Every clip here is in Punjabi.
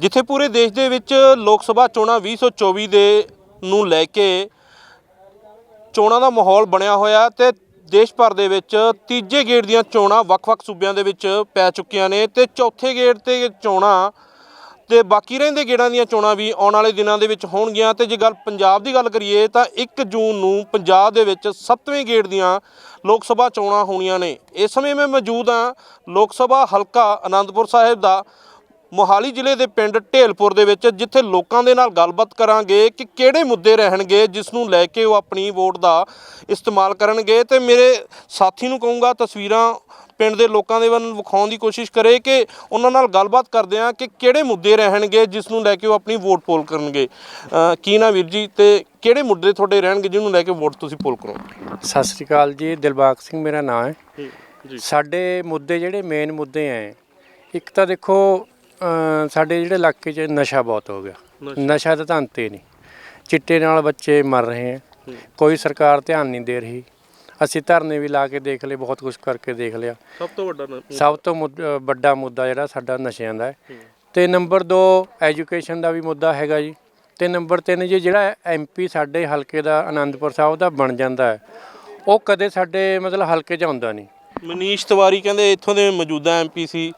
ਜਿੱਥੇ ਪੂਰੇ ਦੇਸ਼ ਦੇ ਵਿੱਚ ਲੋਕ ਸਭਾ ਚੋਣਾਂ 2024 ਦੇ ਨੂੰ ਲੈ ਕੇ ਚੋਣਾਂ ਦਾ ਮਾਹੌਲ ਬਣਿਆ ਹੋਇਆ ਤੇ ਦੇਸ਼ ਭਰ ਦੇ ਵਿੱਚ ਤੀਜੇ ਗੇੜ ਦੀਆਂ ਚੋਣਾਂ ਵੱਖ-ਵੱਖ ਸੂਬਿਆਂ ਦੇ ਵਿੱਚ ਪੈ ਚੁੱਕੀਆਂ ਨੇ ਤੇ ਚੌਥੇ ਗੇੜ ਤੇ ਚੋਣਾਂ ਤੇ ਬਾਕੀ ਰਹਿੰਦੇ ਗੇੜਾਂ ਦੀਆਂ ਚੋਣਾਂ ਵੀ ਆਉਣ ਵਾਲੇ ਦਿਨਾਂ ਦੇ ਵਿੱਚ ਹੋਣਗੀਆਂ ਤੇ ਜੇ ਗੱਲ ਪੰਜਾਬ ਦੀ ਗੱਲ ਕਰੀਏ ਤਾਂ 1 ਜੂਨ ਨੂੰ ਪੰਜਾਬ ਦੇ ਵਿੱਚ 7ਵੇਂ ਗੇੜ ਦੀਆਂ ਲੋਕ ਸਭਾ ਚੋਣਾਂ ਹੋਣੀਆਂ ਨੇ। ਇਸ ਸਮੇਂ ਮੈਂ ਮੌਜੂਦ ਹਾਂ ਲੋਕ ਸਭਾ ਹਲਕਾ ਆਨੰਦਪੁਰ ਸਾਹਿਬ ਦਾ ਮੋਹਾਲੀ ਜ਼ਿਲ੍ਹੇ ਦੇ ਪਿੰਡ ਢੇਲਪੁਰ ਦੇ ਵਿੱਚ ਜਿੱਥੇ ਲੋਕਾਂ ਦੇ ਨਾਲ ਗੱਲਬਾਤ ਕਰਾਂਗੇ ਕਿ ਕਿਹੜੇ ਮੁੱਦੇ ਰਹਿਣਗੇ ਜਿਸ ਨੂੰ ਲੈ ਕੇ ਉਹ ਆਪਣੀ ਵੋਟ ਦਾ ਇਸਤੇਮਾਲ ਕਰਨਗੇ। ਤੇ ਮੇਰੇ ਸਾਥੀ ਨੂੰ ਕਹੂੰਗਾ ਤਸਵੀਰਾਂ ਪਿੰਡ ਦੇ ਲੋਕਾਂ ਦੇ ਵੱਲ ਵਿਖਾਉਣ ਦੀ ਕੋਸ਼ਿਸ਼ ਕਰੇ ਕਿ ਉਹਨਾਂ ਨਾਲ ਗੱਲਬਾਤ ਕਰਦੇ ਆ ਕਿ ਕਿਹੜੇ ਮੁੱਦੇ ਰਹਿਣਗੇ ਜਿਸ ਨੂੰ ਲੈ ਕੇ ਉਹ ਆਪਣੀ ਵੋਟ ਪੋਲ ਕਰਨਗੇ। ਕੀ ਨਾ ਵੀਰ ਜੀ? ਤੇ ਕਿਹੜੇ ਮੁੱਦੇ ਤੁਹਾਡੇ ਰਹਿਣਗੇ ਜਿਹਨੂੰ ਲੈ ਕੇ ਵੋਟ ਤੁਸੀਂ ਪੋਲ ਕਰੋਗੇ? ਸਤਿ ਸ੍ਰੀ ਅਕਾਲ ਜੀ ਦਿਲਬਾਗ ਸਿੰਘ ਮੇਰਾ ਨਾਮ ਹੈ। ਜੀ। ਸਾਡੇ ਮੁੱਦੇ ਜਿਹੜੇ ਮੇਨ ਮੁੱਦੇ ਐ ਇੱਕ ਤਾਂ ਦੇਖੋ ਸਾਡੇ ਜਿਹੜੇ ਇਲਾਕੇ 'ਚ ਨਸ਼ਾ ਬਹੁਤ ਹੋ ਗਿਆ। ਨਸ਼ਾ। ਤਾਂ ਅੰਤ ਹੀ ਨਹੀਂ। ਚਿੱਟੇ ਨਾਲ ਬੱਚੇ ਮਰ ਰਹੇ ਹੈ। ਕੋਈ ਸਰਕਾਰ ਧਿਆਨ ਨਹੀਂ ਦੇ ਰਹੀ। ਅਸੀਂ ਧਰਨੇ ਵੀ ਲਾ ਕੇ ਦੇਖ ਲਏ ਬਹੁਤ ਕੁਝ ਕਰਕੇ ਦੇਖ ਲਿਆ। ਸਭ ਤੋਂ ਵੱਡਾ ਨ- ਸਭ ਤੋਂ ਮੁੱਦ- ਅ, ਵੱਡਾ ਮੁੱਦਾ ਜਿਹੜਾ ਸਾਡਾ ਨਸ਼ਿਆਂ ਦਾ ਹੈ। ਤੇ ਨੰਬਰ 2 ਐਜੂਕੇਸ਼ਨ ਦਾ ਵੀ ਮੁੱਦਾ ਹੈਗਾ ਜੀ। ਤੇ ਨੰਬਰ 3 ਜੀ ਜਿਹੜਾ ਐਮਪੀ ਸਾਡੇ ਹਲਕੇ ਦਾ ਆਨੰਦਪੁਰ ਸਾਹਿਬ ਦਾ ਬਣ ਜਾਂਦਾ ਹੈ ਉਹ ਕਦੇ ਸਾਡੇ ਮਤਲਬ ਹਲਕੇ 'ਚ ਆਉਂਦਾ ਨਹੀਂ। ਮਨੀਸ਼ ਤਿਵਾਰੀ ਕਹਿੰਦੇ ਇੱਥੋਂ ਦੇ ਮੌਜੂਦਾ ਐਮਪੀਸੀ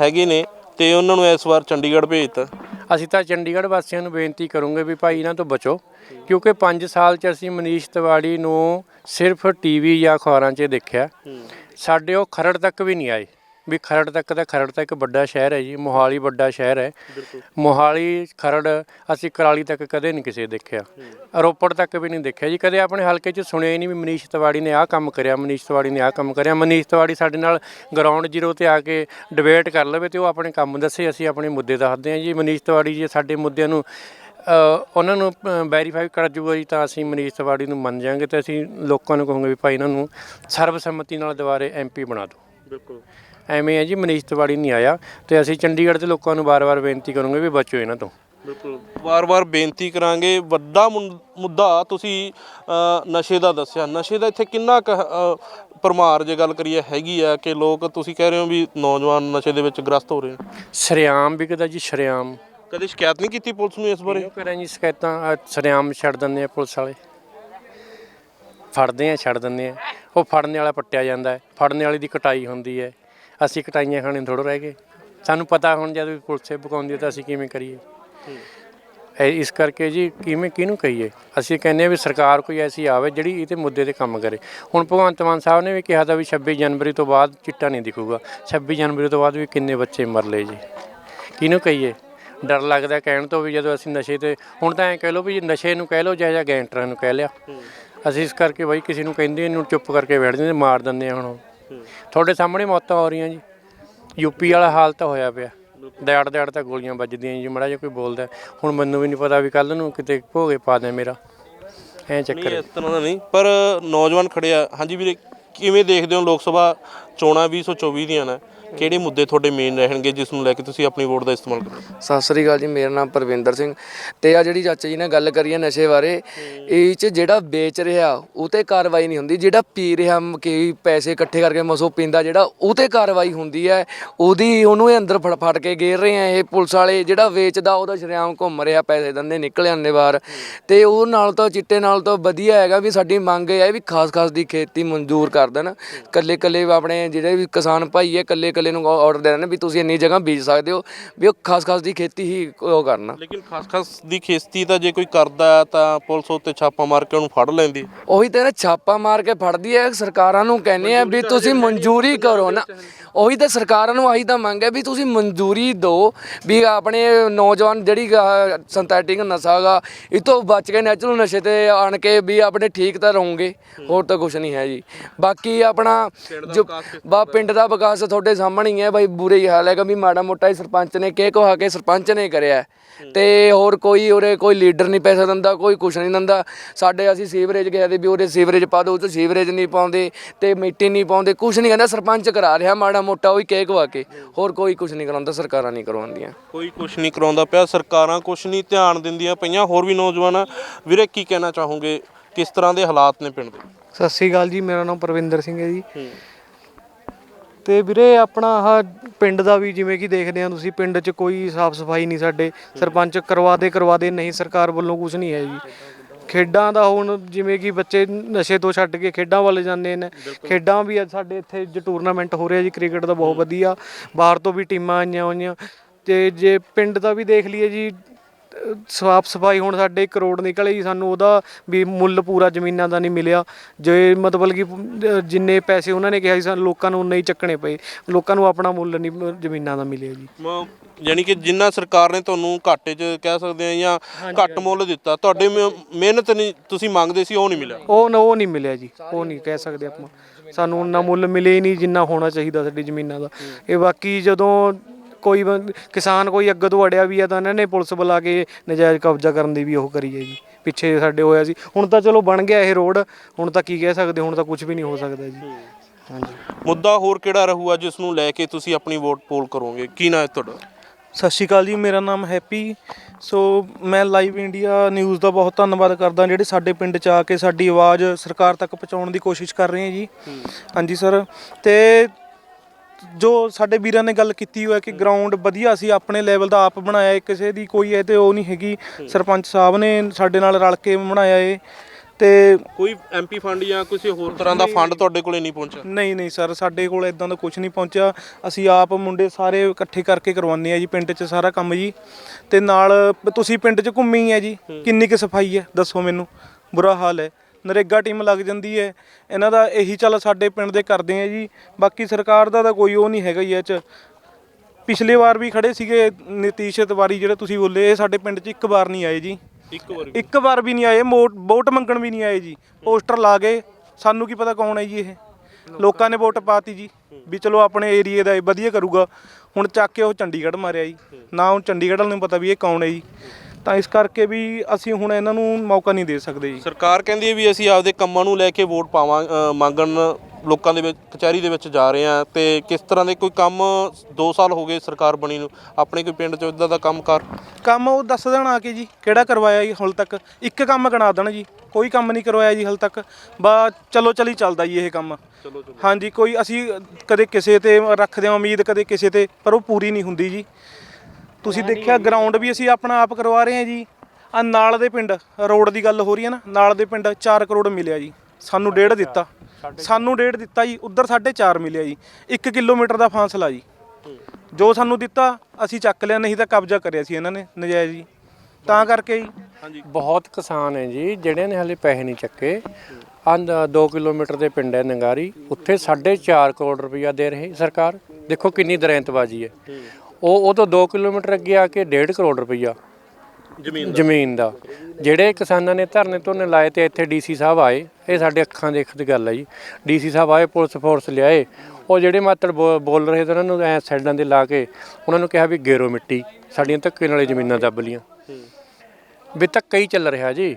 ਹੈਗੇ ਨੇ। ਤੇ ਉਹਨਾਂ ਨੂੰ ਇਸ ਵਾਰ ਚੰਡੀਗੜ੍ਹ ਭੇਜਤਾ। ਅਸੀਂ ਤਾਂ ਚੰਡੀਗੜ੍ਹ ਵਾਸੀਆਂ ਨੂੰ ਬੇਨਤੀ ਕਰੂੰਗੇ ਵੀ ਭਾਈ ਇਹਨਾਂ ਤੋਂ ਬਚੋ ਕਿਉਂਕਿ 5 ਸਾਲ 'ਚ ਅਸੀਂ ਮਨੀਸ਼ ਤਿਵਾੜੀ ਨੂੰ ਸਿਰਫ ਟੀਵੀ ਜਾਂ ਅਖਬਾਰਾਂ 'ਚ ਦੇਖਿਆ। ਸਾਡੇ ਉਹ ਖਰੜ ਤੱਕ ਵੀ ਨਹੀਂ ਆਏ। ਵੀ ਖਰੜ ਤੱਕ ਦਾ ਖਰੜ ਤਾਂ ਇੱਕ ਵੱਡਾ ਸ਼ਹਿਰ ਹੈ ਜੀ ਮੋਹਾਲੀ ਵੱਡਾ ਸ਼ਹਿਰ ਹੈ। ਮੋਹਾਲੀ ਖਰੜ ਅਸੀਂ ਕਰਾਲੀ ਤੱਕ ਕਦੇ ਨਹੀਂ ਕਿਸੇ ਦੇਖਿਆ। ਰੋਪੜ ਤੱਕ ਵੀ ਨਹੀਂ ਦੇਖਿਆ ਜੀ ਕਦੇ ਆਪਣੇ ਹਲਕੇ 'ਚ ਸੁਣਿਆ ਹੀ ਨਹੀਂ ਵੀ ਮਨੀਸ਼ ਤਿਵਾੜੀ ਨੇ ਆਹ ਕੰਮ ਕਰਿਆ ਮਨੀਸ਼ ਤਿਵਾੜੀ ਨੇ ਆਹ ਕੰਮ ਕਰਿਆ। ਮਨੀਸ਼ ਤਿਵਾੜੀ ਸਾਡੇ ਨਾਲ ਗਰਾਊਂਡ ਜ਼ੀਰੋ ਤੇ ਆ ਕੇ ਡਿਬੇਟ ਕਰ ਲਵੇ ਤੇ ਉਹ ਆਪਣੇ ਕੰਮ ਦੱਸੇ ਅਸੀਂ ਆਪਣੇ ਮੁੱਦੇ ਦੱਸਦੇ ਹਾਂ ਜੀ। ਮਨੀਸ਼ ਤਿਵਾੜੀ ਜੀ ਸਾਡੇ ਮੁੱਦਿਆਂ ਨੂੰ ਉਹਨਾਂ ਨੂੰ ਵੈਰੀਫਾਈ ਕਰ ਜੂਗਾ ਜੀ ਤਾਂ ਅਸੀਂ ਮਨੀਸ਼ ਤਿਵਾੜੀ ਨੂੰ ਮੰਨ ਜਾਾਂਗੇ ਤੇ ਅਸੀਂ ਲੋਕਾਂ ਨੂੰ ਕਹਾਂਗੇ ਵੀ ਭਾਈ ਇਹਨਾਂ ਨੂੰ ਸਰਬਸੰਮਤੀ ਨਾਲ ਦੁਬਾਰੇ ਐਮਪੀ ਬਣਾ ਦਿਓ। ਬਿਲਕੁਲ। ਐਵੇਂ ਹੈ ਜੀ ਮਨੀਸ਼ ਤਿਵਾੜੀ ਨਹੀਂ ਆਇਆ ਤੇ ਅਸੀਂ ਚੰਡੀਗੜ੍ਹ ਦੇ ਲੋਕਾਂ ਨੂੰ ਵਾਰ-ਵਾਰ ਬੇਨਤੀ ਕਰੂੰਗੇ ਵੀ ਬਚੋ ਇਹਨਾਂ ਤੋਂ। ਬਿਲਕੁਲ। ਵਾਰ-ਵਾਰ ਬੇਨਤੀ ਕਰਾਂਗੇ ਵੱਡਾ ਮੁੰ- ਮੁੱਦਾ ਤੁਸੀਂ ਅ, ਨਸ਼ੇ ਦਾ ਦੱਸਿਆ। ਨਸ਼ੇ ਦਾ ਇੱਥੇ ਕਿੰਨਾ ਕੁ ਅ, ਭਰਮਾਰ ਜੇ ਗੱਲ ਕਰੀਏ ਹੈਗੀ ਆ ਕਿ ਲੋਕ ਤੁਸੀਂ ਕਹਿ ਰਹੇ ਹੋ ਵੀ ਨੌਜਵਾਨ ਨਸ਼ੇ ਦੇ ਵਿੱਚ ਗ੍ਰਸਤ ਹੋ ਰਹੇ ਨੇ। ਸਰਿਆਮ ਵਿਕਦਾ ਜੀ ਸਰਿਆਮ। ਕਦੇ ਸ਼ਿਕਾਇਤ ਨਹੀਂ ਕੀਤੀ ਪੁਲਿਸ ਨੂੰ ਇਸ ਬਾਰੇ? ਕਿਉਂ ਕਰਾਂ ਜੀ ਸ਼ਿਕਾਇਤਾਂ? ਸਰਿਆਮ ਛੱਡ ਦਿੰਦੇ ਆ ਪੁਲਿਸ ਵਾਲੇ। ਫੜਦੇ ਆ ਛੱਡ ਦਿੰਦੇ ਆ। ਉਹ ਫੜਨੇ ਵਾਲਾ ਪੱਟਿਆ ਜਾਂਦਾ ਹੈ। ਫੜਨੇ ਵਾਲੀ ਦੀ ਕਟਾਈ ਹੁੰਦੀ ਹੈ। ਅਸੀਂ ਕਟਾਈਆਂ ਖਾਣੇ ਥੋੜ੍ਹਾ ਰਹਿ ਗਏ। ਸਾਨੂੰ ਪਤਾ ਹੁਣ ਜਦ ਵੀ ਪੁਲਿਸ ਬਕਾਉਂਦੀ ਹੈ ਤਾਂ ਅਸੀਂ ਕਿਵੇਂ ਕਰੀਏ। ਇਹ ਇਸ ਕਰਕੇ ਜੀ ਕਿਵੇਂ ਕਿਹਨੂੰ ਕਹੀਏ? ਅਸੀਂ ਕਹਿੰਦੇ ਆ ਵੀ ਸਰਕਾਰ ਕੋਈ ਐਸੀ ਆਵੇ ਜਿਹੜੀ ਇਹਦੇ ਮੁੱਦੇ ਤੇ ਕੰਮ ਕਰੇ। ਹੁਣ ਭਗਵੰਤ ਮਾਨ ਸਾਹਿਬ ਨੇ ਵੀ ਕਿਹਾ ਤਾਂ ਵੀ 26 ਜਨਵਰੀ ਤੋਂ ਬਾਅਦ ਚਿੱਟਾ ਨਹੀਂ ਦਿਖੂਗਾ। 26 ਜਨਵਰੀ ਤੋਂ ਬਾਅਦ ਵੀ ਕਿੰਨੇ ਬੱਚੇ ਮਰ ਲਏ ਜੀ। ਕਿਹਨੂੰ ਕਹੀਏ? ਡਰ ਲੱਗਦਾ ਕਹਿਣ ਤੋਂ ਵੀ ਜਦੋਂ ਅਸੀਂ ਨਸ਼ੇ ਤੇ ਹੁਣ ਤਾਂ ਐਂ ਕਹਿ ਲਓ ਵੀ ਨਸ਼ੇ ਨੂੰ ਕਹਿ ਲਓ ਜਾਂ ਜਾਂ ਗੈਂਟਰਾਂ ਨੂੰ ਕਹਿ ਲਿਆ। ਅਸੀਂ ਇਸ ਕਰਕੇ ਬਾਈ ਕਿਸੇ ਨੂੰ ਕਹਿੰਦੇ ਇਹਨੂੰ ਚੁੱਪ ਕਰਕੇ ਬੈਠ ਜਾਂਦੇ ਮਾਰ ਦਿੰਦੇ ਆ ਹੁਣ ਤੁਹਾਡੇ ਸਾਹਮਣੇ ਮੌਤਾਂ ਹੋ ਰਹੀਆਂ ਜੀ। ਯੂਪੀ ਵਾਲਾ ਹਾਲ ਤਾਂ ਹੋਇਆ ਪਿਆ। ਦਿਹਾੜ ਦਿਹਾੜ ਤਾਂ ਗੋਲੀਆਂ ਵੱਜਦੀਆਂ ਜੀ ਮੜਾ ਜਿਹਾ ਕੋਈ ਬੋਲਦਾ। ਹੁਣ ਮੈਨੂੰ ਵੀ ਨਹੀਂ ਪਤਾ ਵੀ ਕੱਲ ਨੂੰ ਕਿਤੇ ਭੋਗੇ ਪਾ ਦੇ ਮੇਰਾ। ਐਂ ਚੱਕਰ। ਇਸ ਤਰ੍ਹਾਂ ਦਾ ਨਹੀਂ ਪਰ ਨੌਜਵਾਨ ਖੜਿਆ ਹਾਂਜੀ ਵੀਰੇ ਕਿਵੇਂ ਦੇਖਦੇ ਹੋ ਲੋਕ ਸਭਾ ਚੋਣਾਂ 2024 ਦੀਆਂ ਨੇ? ਕਿਹੜੇ ਮੁੱਦੇ ਤੁਹਾਡੇ ਮੇਨ ਰਹਿਣਗੇ ਜਿਸ ਨੂੰ ਲੈ ਕੇ ਤੁਸੀਂ ਆਪਣੀ ਵੋਟ ਦਾ ਇਸਤੇਮਾਲ ਕਰੋ ਸਤਿ ਸ੍ਰੀ ਅਕਾਲ ਜੀ, ਮੇਰਾ ਨਾਮ ਪਰਵਿੰਦਰ ਸਿੰਘ ਤੇ ਆ ਜਿਹੜੀ ਚਾਚਾ ਜੀ ਨੇ ਗੱਲ ਕਰੀ ਹੈ ਨਸ਼ੇ ਬਾਰੇ, ਇਹ ਚ ਜਿਹੜਾ ਵੇਚ ਰਿਹਾ, ਉਹ ਤੇ ਕਾਰਵਾਈ ਨਹੀਂ ਹੁੰਦੀ, ਜਿਹੜਾ ਪੀ ਰਿਹਾ ਕਿ ਪੈਸੇ ਇਕੱਠੇ ਕਰਕੇ ਮਸੋ ਪੀਂਦਾ ਜਿਹੜਾ, ਉਹ ਤੇ ਕਾਰਵਾਈ ਹੁੰਦੀ ਹੈ, ਉਹਦੀ ਉਹਨੂੰ ਇਹ ਅੰਦਰ ਫੜ ਫੜ ਕੇ ਗੇਰ ਰਹੇ ਆ ਇਹ ਪੁਲਿਸ ਵਾਲੇ, ਜਿਹੜਾ ਵੇਚਦਾ ਉਹਦਾ ਸ਼ਰੇਆਮ ਘੁੰਮ ਰਿਹਾ, ਪੈਸੇ ਦੰਦੇ ਨਿਕਲ ਜਾਂਦੇ ਬਾਹਰ, ਤੇ ਉਹ ਨਾਲ ਤਾਂ, ਚਿੱਟੇ ਨਾਲ ਤਾਂ ਵਧੀਆ ਹੈਗਾ ਵੀ ਸਾਡੀ ਮੰਗ ਇਹ ਹੈ ਵੀ ਖਾਸ ਖਾਸ ਦੀ ਖੇਤੀ ਮਨਜ਼ੂਰ ਕਰ ਦੇਣ ਕੱਲੇ ਕੱਲੇ ਆਪਣੇ ਜਿਹੜੇ ਵੀ ਕਿਸਾਨ ਭਾਈ ਹੈ ਕੱਲੇ ਕੱਲੇ ਨੂੰ ਆਰਡਰ ਦੇ ਦੇਣ ਵੀ ਤੁਸੀਂ ਇੰਨੀ ਜਗ੍ਹਾ ਬੀਜ ਸਕਦੇ ਹੋ ਵੀ ਉਹ ਖਾਸ ਖਾਸ ਦੀ ਖੇਤੀ ਹੀ ਉਹ ਕਰਨਾ। ਲੇਕਿਨ ਖਾਸ ਖਾਸ ਦੀ ਖੇਤੀ ਤਾਂ ਜੇ ਕੋਈ ਕਰਦਾ ਤਾਂ ਪੁਲਿਸ ਉੱਤੇ ਛਾਪਾ ਮਾਰ ਕੇ ਉਹਨੂੰ ਫੜ ਲੈਂਦੀ ਉਹੀ ਤਾਂ ਨਾ ਛਾਪਾ ਮਾਰ ਕੇ ਫੜਦੀ ਹੈ ਸਰਕਾਰਾਂ ਨੂੰ ਕਹਿੰਦੇ ਆ ਵੀ ਤੁਸੀਂ ਮਨਜ਼ੂਰੀ ਕਰੋ ਨਾ। ਉਹੀ ਤਾਂ ਸਰਕਾਰਾਂ ਨੂੰ ਆਹੀ ਤਾਂ ਮੰਗ ਹੈ ਵੀ ਤੁਸੀਂ ਮਨਜ਼ੂਰੀ ਦਿਓ ਵੀ ਆਪਣੇ ਨੌਜਵਾਨ ਜਿਹੜੀ ਸਿੰਥੈਟਿਕ ਨਸ਼ਾ ਗਾ ਇਹ ਤੋਂ ਬਚ ਕੇ ਨੈਚੁਰਲ ਨਸ਼ੇ ਤੇ ਆਣ ਕੇ ਵੀ ਆਪਣੇ ਠੀਕ ਤਾਂ ਰਹੋਗੇ ਹੋਰ ਤਾਂ ਕੁਝ ਨਹੀਂ ਹੈ ਜੀ। ਬਾਕੀ ਆਪਣਾ ਜੋ ਬਾ ਪਿੰਡ ਦਾ ਵਿਕਾਸ ਤੁਹਾਡੇ ਸਾਹਮਣੇ ਹੀ ਹੈ ਬਾਈ ਬੁਰੇ ਹੀ ਹਾਲ ਹੈਗਾ ਵੀ ਮਾੜਾ ਮੋਟਾ ਹੀ ਸਰਪੰਚ ਨੇ ਕੇ ਕਹਾ ਕੇ ਸਰਪੰਚ ਨੇ ਕਰਿਆ। ਹੈ। ਤੇ ਹੋਰ ਕੋਈ ਉਰੇ ਕੋਈ ਲੀਡਰ ਨਹੀਂ ਪੈਸਾ ਦਿੰਦਾ ਕੋਈ ਕੁਛ ਨਹੀਂ ਦਿੰਦਾ। ਸਾਡੇ ਅਸੀਂ ਸੀਵਰੇਜ ਗਏ ਤੇ ਵੀ ਉਰੇ ਸੀਵਰੇਜ ਪਾ ਦਿਓ ਉਹ ਸੀਵਰੇਜ ਨਹੀਂ ਪਾਉਂਦੇ ਤੇ ਮਿੱਟੀ ਨਹੀਂ ਪਾਉਂਦੇ ਕੁਛ ਨਹੀਂ ਕਹਿੰਦਾ ਸਰਪੰਚ ਕਰਾ ਰਿਹਾ ਮਾੜਾ ਮੋਟਾ ਉਹੀ ਕੇ ਕਹਾ ਕੇ। ਹੋਰ ਕੋਈ ਕੁਛ ਨਹੀਂ ਕਰਾਉਂਦਾ ਸਰਕਾਰਾਂ ਨਹੀਂ ਕਰਵਾਉਂਦੀਆਂ। ਕੋਈ ਕੁਝ ਨਹੀਂ ਕਰਾਉਂਦਾ ਪਿਆ ਸਰਕਾਰਾਂ ਕੁਝ ਨਹੀਂ ਧਿਆਨ ਦਿੰਦੀਆਂ ਪਈਆਂ। ਹੋਰ ਵੀ ਨੌਜਵਾਨ ਆ। ਵੀਰੇ ਕੀ ਕਹਿਣਾ ਚਾਹੋਗੇ? ਕਿਸ ਤਰ੍ਹਾਂ ਦੇ ਹਾਲਾਤ ਨੇ ਪਿੰਡ ਦੇ? ਸਤਿ ਸ੍ਰੀ ਅਕਾਲ ਜੀ ਮੇਰਾ ਨਾਮ ਪਰਵਿੰਦਰ ਸਿੰਘ ਹੈ ਜੀ। ਤੇ ਵੀਰੇ ਆਪਣਾ ਆਹ ਪਿੰਡ ਦਾ ਵੀ ਜਿਵੇਂ ਕਿ ਦੇਖਦੇ ਆ ਤੁਸੀਂ, ਪਿੰਡ 'ਚ ਕੋਈ ਸਾਫ਼ ਸਫ਼ਾਈ ਨਹੀਂ ਸਾਡੇ, ਸਰਪੰਚ ਕਰਵਾ ਦੇ ਕਰਵਾ ਦੇ, ਨਹੀਂ ਸਰਕਾਰ ਵੱਲੋਂ ਕੁਝ ਨਹੀਂ ਹੈ ਜੀ। ਖੇਡਾਂ ਦਾ ਹੁਣ ਜਿਵੇਂ ਕਿ ਬੱਚੇ ਨਸ਼ੇ ਤੋਂ ਛੱਡ ਕੇ ਖੇਡਾਂ ਵੱਲ ਜਾਂਦੇ ਨੇ, ਖੇਡਾਂ ਵੀ ਅੱਜ ਸਾਡੇ ਇੱਥੇ ਜੋ ਟੂਰਨਾਮੈਂਟ ਹੋ ਰਿਹਾ ਜੀ, ਕ੍ਰਿਕਟ ਦਾ ਬਹੁਤ ਵਧੀਆ, ਬਾਹਰ ਤੋਂ ਵੀ ਟੀਮਾਂ ਆਈਆਂ ਹੋਈਆਂ, ਤੇ ਜੇ ਪਿੰਡ ਦਾ ਵੀ ਦੇਖ ਲਈਏ ਜੀ ਸਾਫ਼ ਸਫ਼ਾਈ ਹੁਣ ਸਾਡੇ ਕਰੋੜ ਨਿਕਲੇ ਜੀ ਸਾਨੂੰ ਉਹਦਾ ਵੀ ਮੁੱਲ ਪੂਰਾ ਜ਼ਮੀਨਾਂ ਦਾ ਨਹੀਂ ਮਿਲਿਆ। ਜੇ ਮਤਲਬ ਕਿ ਜਿੰਨੇ ਪੈਸੇ ਉਹਨਾਂ ਨੇ ਕਿਹਾ ਸੀ ਸਾਨੂੰ ਲੋਕਾਂ ਨੂੰ ਉਨੇ ਹੀ ਚੱਕਣੇ ਪਏ। ਲੋਕਾਂ ਨੂੰ ਆਪਣਾ ਮੁੱਲ ਨਹੀਂ ਜ਼ਮੀਨਾਂ ਦਾ ਮਿਲਿਆ ਜੀ। ਯਾਨੀ ਕਿ ਜਿੰਨਾ ਸਰਕਾਰ ਨੇ ਤੁਹਾਨੂੰ ਘਾਟੇ 'ਚ ਕਹਿ ਸਕਦੇ ਆ ਜਾਂ ਘੱਟ ਮੁੱਲ ਦਿੱਤਾ ਤੁਹਾਡੇ ਮਿਹਨਤ ਨਹੀਂ ਤੁਸੀਂ ਮੰਗਦੇ ਸੀ ਉਹ ਨਹੀਂ ਮਿਲਿਆ। ਉਹ ਨਾ ਉਹ ਨਹੀਂ ਮਿਲਿਆ ਜੀ ਉਹ ਨਹੀਂ ਕਹਿ ਸਕਦੇ ਆਪਾਂ। ਸਾਨੂੰ ਉਨਾ ਮੁੱਲ ਮਿਲੇ ਹੀ ਨਹੀਂ ਜਿੰਨਾ ਹੋਣਾ ਚਾਹੀਦਾ ਸਾਡੀ ਜ਼ਮੀਨਾਂ ਦਾ। ਇਹ ਬਾਕੀ ਜਦੋਂ ਕੋਈ ਬੰ- ਕਿਸਾਨ ਕੋਈ ਅੱਗੇ ਤੋਂ ਅੜਿਆ ਵੀ ਆ ਤਾਂ ਇਹਨਾਂ ਨੇ ਪੁਲਿਸ ਬੁਲਾ ਕੇ ਨਜਾਇਜ਼ ਕਬਜ਼ਾ ਕਰਨ ਦੀ ਵੀ ਉਹ ਕਰੀ ਹੈ ਜੀ। ਪਿੱਛੇ ਸਾਡੇ ਹੋਇਆ ਸੀ। ਹੁਣ ਤਾਂ ਚਲੋ ਬਣ ਗਿਆ ਇਹ ਰੋਡ। ਹੁਣ ਤਾਂ ਕੀ ਕਹਿ ਸਕਦੇ ਹੁਣ ਤਾਂ ਕੁਝ ਵੀ ਨਹੀਂ ਹੋ ਸਕਦਾ ਜੀ। ਹਾਂਜੀ। ਮੁੱਦਾ ਹੋਰ ਕਿਹੜਾ ਰਹੂਗਾ ਜਿਸ ਨੂੰ ਲੈ ਕੇ? ਤੁਸੀਂ ਆਪਣੀ ਵੋਟ ਪੋਲ ਕਰੋਗੇ। ਕੀ ਨਾਂ ਹੈ ਤੁਹਾਡਾ? ਸਤਿ ਸ਼੍ਰੀ ਅਕਾਲ ਜੀ ਮੇਰਾ ਨਾਮ ਹੈਪੀ। ਸੋ ਮੈਂ ਲਾਈਵ ਇੰਡੀਆ ਨਿਊਜ਼ ਦਾ ਬਹੁਤ ਧੰਨਵਾਦ ਕਰਦਾ। ਜਿਹੜੇ ਸਾਡੇ ਪਿੰਡ ਚ ਆ ਕੇ ਸਾਡੀ ਆਵਾਜ਼ ਸਰਕਾਰ ਤੱਕ ਪਹੁੰਚਾਉਣ ਦੀ ਕੋਸ਼ਿਸ਼ ਕਰ ਰਹੇ ਹੈ ਜੀ। ਹਾਂਜੀ ਸਰ। ਤੇ ਜੋ ਸਾਡੇ ਵੀਰਾਂ ਨੇ ਗੱਲ ਕੀਤੀ ਹੋਇਆ ਕਿ ਗਰਾਊਂਡ ਵਧੀਆ ਸੀ ਆਪਣੇ ਲੈਵਲ ਦਾ ਆਪ ਬਣਾਇਆ ਹੈ, ਕਿਸੇ ਦੀ ਕੋਈ ਇਹ ਤੇ ਉਹ ਨਹੀਂ ਹੈਗੀ। ਸਰਪੰਚ ਸਾਹਿਬ ਨੇ ਸਾਡੇ ਨਾਲ ਰਲ ਕੇ ਬਣਾਇਆ ਏ ਤੇ ਕੋਈ ਐਮਪੀ ਫੰਡ ਜਾਂ ਕਿਸੇ ਹੋਰ ਤਰ੍ਹਾਂ ਦਾ ਫੰਡ ਤੁਹਾਡੇ ਕੋਲੇ ਨਹੀਂ ਪਹੁੰਚਿਆ? ਨਹੀਂ ਨਹੀਂ ਸਰ ਸਾਡੇ ਕੋਲ ਇਦਾਂ ਦਾ ਕੁਝ ਨਹੀਂ ਪਹੁੰਚਿਆ। ਅਸੀਂ ਆਪ ਮੁੰਡੇ ਸਾਰੇ ਇਕੱਠੇ ਕਰਕੇ ਕਰਵਾਉਂਦੇ ਆ ਜੀ ਪਿੰਡ 'ਚ ਸਾਰਾ ਕੰਮ ਜੀ। ਤੇ ਨਾਲ ਤੁਸੀਂ ਪਿੰਡ 'ਚ ਘੁੰਮੇ ਆ ਜੀ ਕਿੰਨੀ ਕੁ ਸਫ਼ਾਈ ਹੈ ਦੱਸੋ ਮੈਨੂੰ। ਬੁਰਾ ਹਾਲ ਹੈ। ਨਰੇਗਾ ਟੀਮ ਲੱਗ ਜਾਂਦੀ ਹੈ। ਇਹਨਾਂ ਦਾ ਇਹੀ ਚੱਲ ਸਾਡੇ ਪਿੰਡ ਦੇ ਕਰਦੇ ਆ ਜੀ। ਬਾਕੀ ਸਰਕਾਰ ਦਾ ਤਾਂ ਕੋਈ ਉਹ ਨਹੀਂ ਹੈਗਾ ਜੀ ਇਹ 'ਚ। ਪਿਛਲੇ ਵਾਰ ਵੀ ਖੜੇ ਸੀਗੇ ਨਤੀਸ਼ ਤਿਵਾਰੀ ਜਿਹੜੇ ਤੁਸੀਂ ਬੋਲੇ ਇਹ ਸਾਡੇ ਪਿੰਡ 'ਚ ਇੱਕ ਵਾਰ ਨਹੀਂ ਆਏ ਜੀ। ਇੱਕ ਵਾਰ ਇੱਕ ਵਾਰ ਵੀ ਨਹੀਂ ਆਏ ਮੋਟ ਵੋਟ ਮੰਗਣ ਵੀ ਨਹੀਂ ਆਏ ਜੀ। ਪੋਸਟਰ ਲਾ ਗਏ ਸਾਨੂੰ ਕੀ ਪਤਾ ਕੌਣ ਹੈ ਜੀ ਇਹ। ਲੋਕਾਂ ਨੇ ਵੋਟ ਪਾਤੀ ਜੀ ਵੀ ਚਲੋ ਆਪਣੇ ਏਰੀਏ ਦਾ ਇਹ ਵਧੀਆ ਕਰੂਗਾ। ਹੁਣ ਚੱਕ ਕੇ ਉਹ ਚੰਡੀਗੜ੍ਹ ਮਾਰਿਆ ਜੀ। ਨਾ ਹੁਣ ਚੰਡੀਗੜ੍ਹ ਵਾਲਿਆਂ ਨੂੰ ਪਤਾ ਵੀ ਇਹ ਕੌਣ ਹੈ ਜੀ। ਤਾਂ ਇਸ ਕਰਕੇ ਵੀ ਅਸੀਂ ਹੁਣ ਇਹਨਾਂ ਨੂੰ ਮੌਕਾ ਨਹੀਂ ਦੇ ਸਕਦੇ ਜੀ। ਸਰਕਾਰ ਕਹਿੰਦੀ ਹੈ ਵੀ ਅਸੀਂ ਆਪਦੇ ਕੰਮਾਂ ਨੂੰ ਲੈ ਕੇ ਵੋਟ ਪਾਵਾਂ ਅ, ਮੰਗਣ ਲੋਕਾਂ ਦੇ ਵਿੱਚ ਕਚਹਿਰੀ ਦੇ ਵਿੱਚ ਜਾ ਰਹੇ ਆ ਤੇ ਕਿਸ ਤਰ੍ਹਾਂ ਦੇ ਕੋਈ ਕੰਮ 2 ਸਾਲ ਹੋ ਗਏ ਸਰਕਾਰ ਬਣੀ ਨੂੰ? ਆਪਣੇ ਕੋਈ ਪਿੰਡ 'ਚ ਇਦਾਂ ਦਾ ਕੰਮ ਕਰ ਕੰਮ ਉਹ ਦੱਸ ਦੇਣ ਆ ਕੇ ਜੀ ਕਿਹੜਾ ਕਰਵਾਇਆ ਜੀ ਹਾਲ ਤੱਕ? ਇੱਕ ਕੰਮ ਗਣਾ ਦੇਣ ਜੀ ਕੋਈ ਕੰਮ ਨਹੀਂ ਕਰਵਾਇਆ ਜੀ ਹਾਲ ਤੱਕ। ਬਾ ਚਲੋ ਚਲੀ ਚੱਲਦਾ ਜੀ ਇਹ ਕੰਮ। ਹਾਂਜੀ ਕੋਈ ਅਸੀਂ ਕਦੇ ਕਿਸੇ ਤੇ ਰੱਖਦੇ ਹਾਂ ਉਮੀਦ ਕਦੇ ਕਿਸੇ ਤੇ ਪਰ ਉਹ ਪੂਰੀ ਨਹੀਂ ਹੁੰਦੀ ਜੀ। ਤੁਸੀਂ ਦੇਖਿਆ ਗਰਾਊਂਡ ਵੀ ਅਸੀਂ ਆਪਣਾ ਆਪ ਕਰਵਾ ਰਹੇ ਹਾਂ ਜੀ। ਆ ਨਾਲ ਦੇ ਪਿੰਡ ਰੋਡ ਦੀ ਗੱਲ ਹੋ ਰਹੀ ਹੈ ਨਾ ਨਾਲ ਦੇ ਪਿੰਡ 4 ਕਰੋੜ ਮਿਲਿਆ ਜੀ। ਸਾਨੂੰ ਡੇਢ ਦਿੱਤਾ। ਸਾਨੂੰ ਡੇਢ ਦਿੱਤਾ ਜੀ ਉਧਰ 4.5 ਮਿਲਿਆ ਜੀ। 1 ਕਿਲੋਮੀਟਰ ਦਾ ਫਾਸਲਾ ਜੀ। ਜੋ ਸਾਨੂੰ ਦਿੱਤਾ ਅਸੀਂ ਚੱਕ ਲਿਆ ਨਹੀਂ ਤਾਂ ਕਬਜ਼ਾ ਕਰਿਆ ਸੀ ਇਹਨਾਂ ਨੇ ਨਜਾਇਜ਼ ਜੀ। ਤਾਂ ਕਰਕੇ ਜੀ। ਬਹੁਤ ਕਿਸਾਨ ਹੈ ਜੀ ਜਿਹੜਿਆਂ ਨੇ ਹਲੇ ਪੈਸੇ ਨਹੀਂ ਚੱਕੇ। ਅੰਦ 2 ਕਿਲੋਮੀਟਰ ਦੇ ਪਿੰਡ ਹੈ ਨੰਗਾਰੀ ਉੱਥੇ 4.5 ਕਰੋੜ ਰੁਪਈਆ ਦੇ ਰਹੀ ਸਰਕਾਰ। ਦੇਖੋ ਕਿੰਨੀ ਦਰੈਂਤਬਾਜ਼ੀ ਹੈ। ਉਹ ਉਹ ਤੋਂ 2 ਕਿਲੋਮੀਟਰ ਅੱਗੇ ਆ ਕੇ 1.5 ਕਰੋੜ ਰੁਪਈਆ ਜ਼ਮੀਨ ਜ਼ਮੀਨ ਦਾ। ਜਿਹੜੇ ਕਿਸਾਨਾਂ ਨੇ ਧਰਨੇ ਧੁਰਨੇ ਲਾਏ ਤੇ ਇੱਥੇ ਡੀਸੀ ਸਾਹਿਬ ਆਏ ਇਹ ਸਾਡੇ ਅੱਖਾਂ ਦੇਖ ਦੀ ਗੱਲ ਹੈ ਜੀ। ਡੀਸੀ ਸਾਹਿਬ ਆਏ ਪੁਲਿਸ ਫੋਰਸ ਲਿਆਏ ਉਹ ਜਿਹੜੇ ਮਾਤੜ ਬੋ- ਬੋਲ ਰਹੇ ਤੇ ਉਹਨਾਂ ਨੂੰ ਐ ਸਾਈਡਾਂ ਦੇ ਲਾ ਕੇ ਉਹਨਾਂ ਨੂੰ ਕਿਹਾ ਵੀ ਗੇਰੋ ਮਿੱਟੀ ਸਾਡੀਆਂ ਧੱਕੇ ਨਾਲੇ ਜ਼ਮੀਨਾਂ ਦੱਬ ਲੀਆਂ ਵੀ ਧੱਕਾ ਹੀ ਚੱਲ ਰਿਹਾ ਜੀ।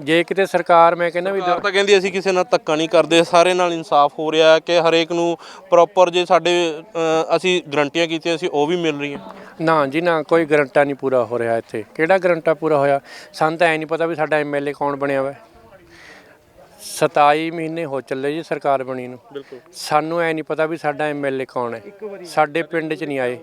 ਜੇ ਕਿਤੇ ਸਰਕਾਰ ਮੈਂ ਕਹਿੰਦਾ ਵੀ ਸਰਕਾਰ ਤਾਂ ਕਹਿੰਦੀ ਅਸੀਂ ਕਿਸੇ ਨਾਲ ਧੱਕਾ ਨਹੀਂ ਕਰਦੇ ਸਾਰੇ ਨਾਲ ਇਨਸਾਫ ਹੋ ਰਿਹਾ ਹੈ ਕਿ ਹਰੇਕ ਨੂੰ ਪ੍ਰੋਪਰ ਜੇ ਸਾਡੇ ਅ, ਅਸੀਂ ਗਰੰਟੀਆਂ ਕੀਤੀਆਂ ਸੀ ਉਹ ਵੀ ਮਿਲ ਰਹੀਆਂ। ਨਾ ਜੀ ਨਾ ਕੋਈ ਗਰੰਟਾ ਨਹੀਂ ਪੂਰਾ ਹੋ ਰਿਹਾ ਇੱਥੇ। ਕਿਹੜਾ ਗਰੰਟਾ ਪੂਰਾ ਹੋਇਆ? ਸਾਨੂੰ ਤਾਂ ਐ ਨਹੀਂ ਪਤਾ ਵੀ ਸਾਡਾ ਐਮਐਲਏ ਕੌਣ ਬਣਿਆ ਵਾ। 27 ਮਹੀਨੇ ਹੋ ਚੱਲੇ ਜੀ ਸਰਕਾਰ ਬਣੀ ਨੂੰ। ਬਿਲਕੁਲ। ਸਾਨੂੰ ਐ ਨਹੀਂ ਪਤਾ ਵੀ ਸਾਡਾ ਐਮਐਲਏ ਕੌਣ ਹੈ। ਸਾਡੇ ਪਿੰਡ 'ਚ ਨਹੀਂ ਆਏ।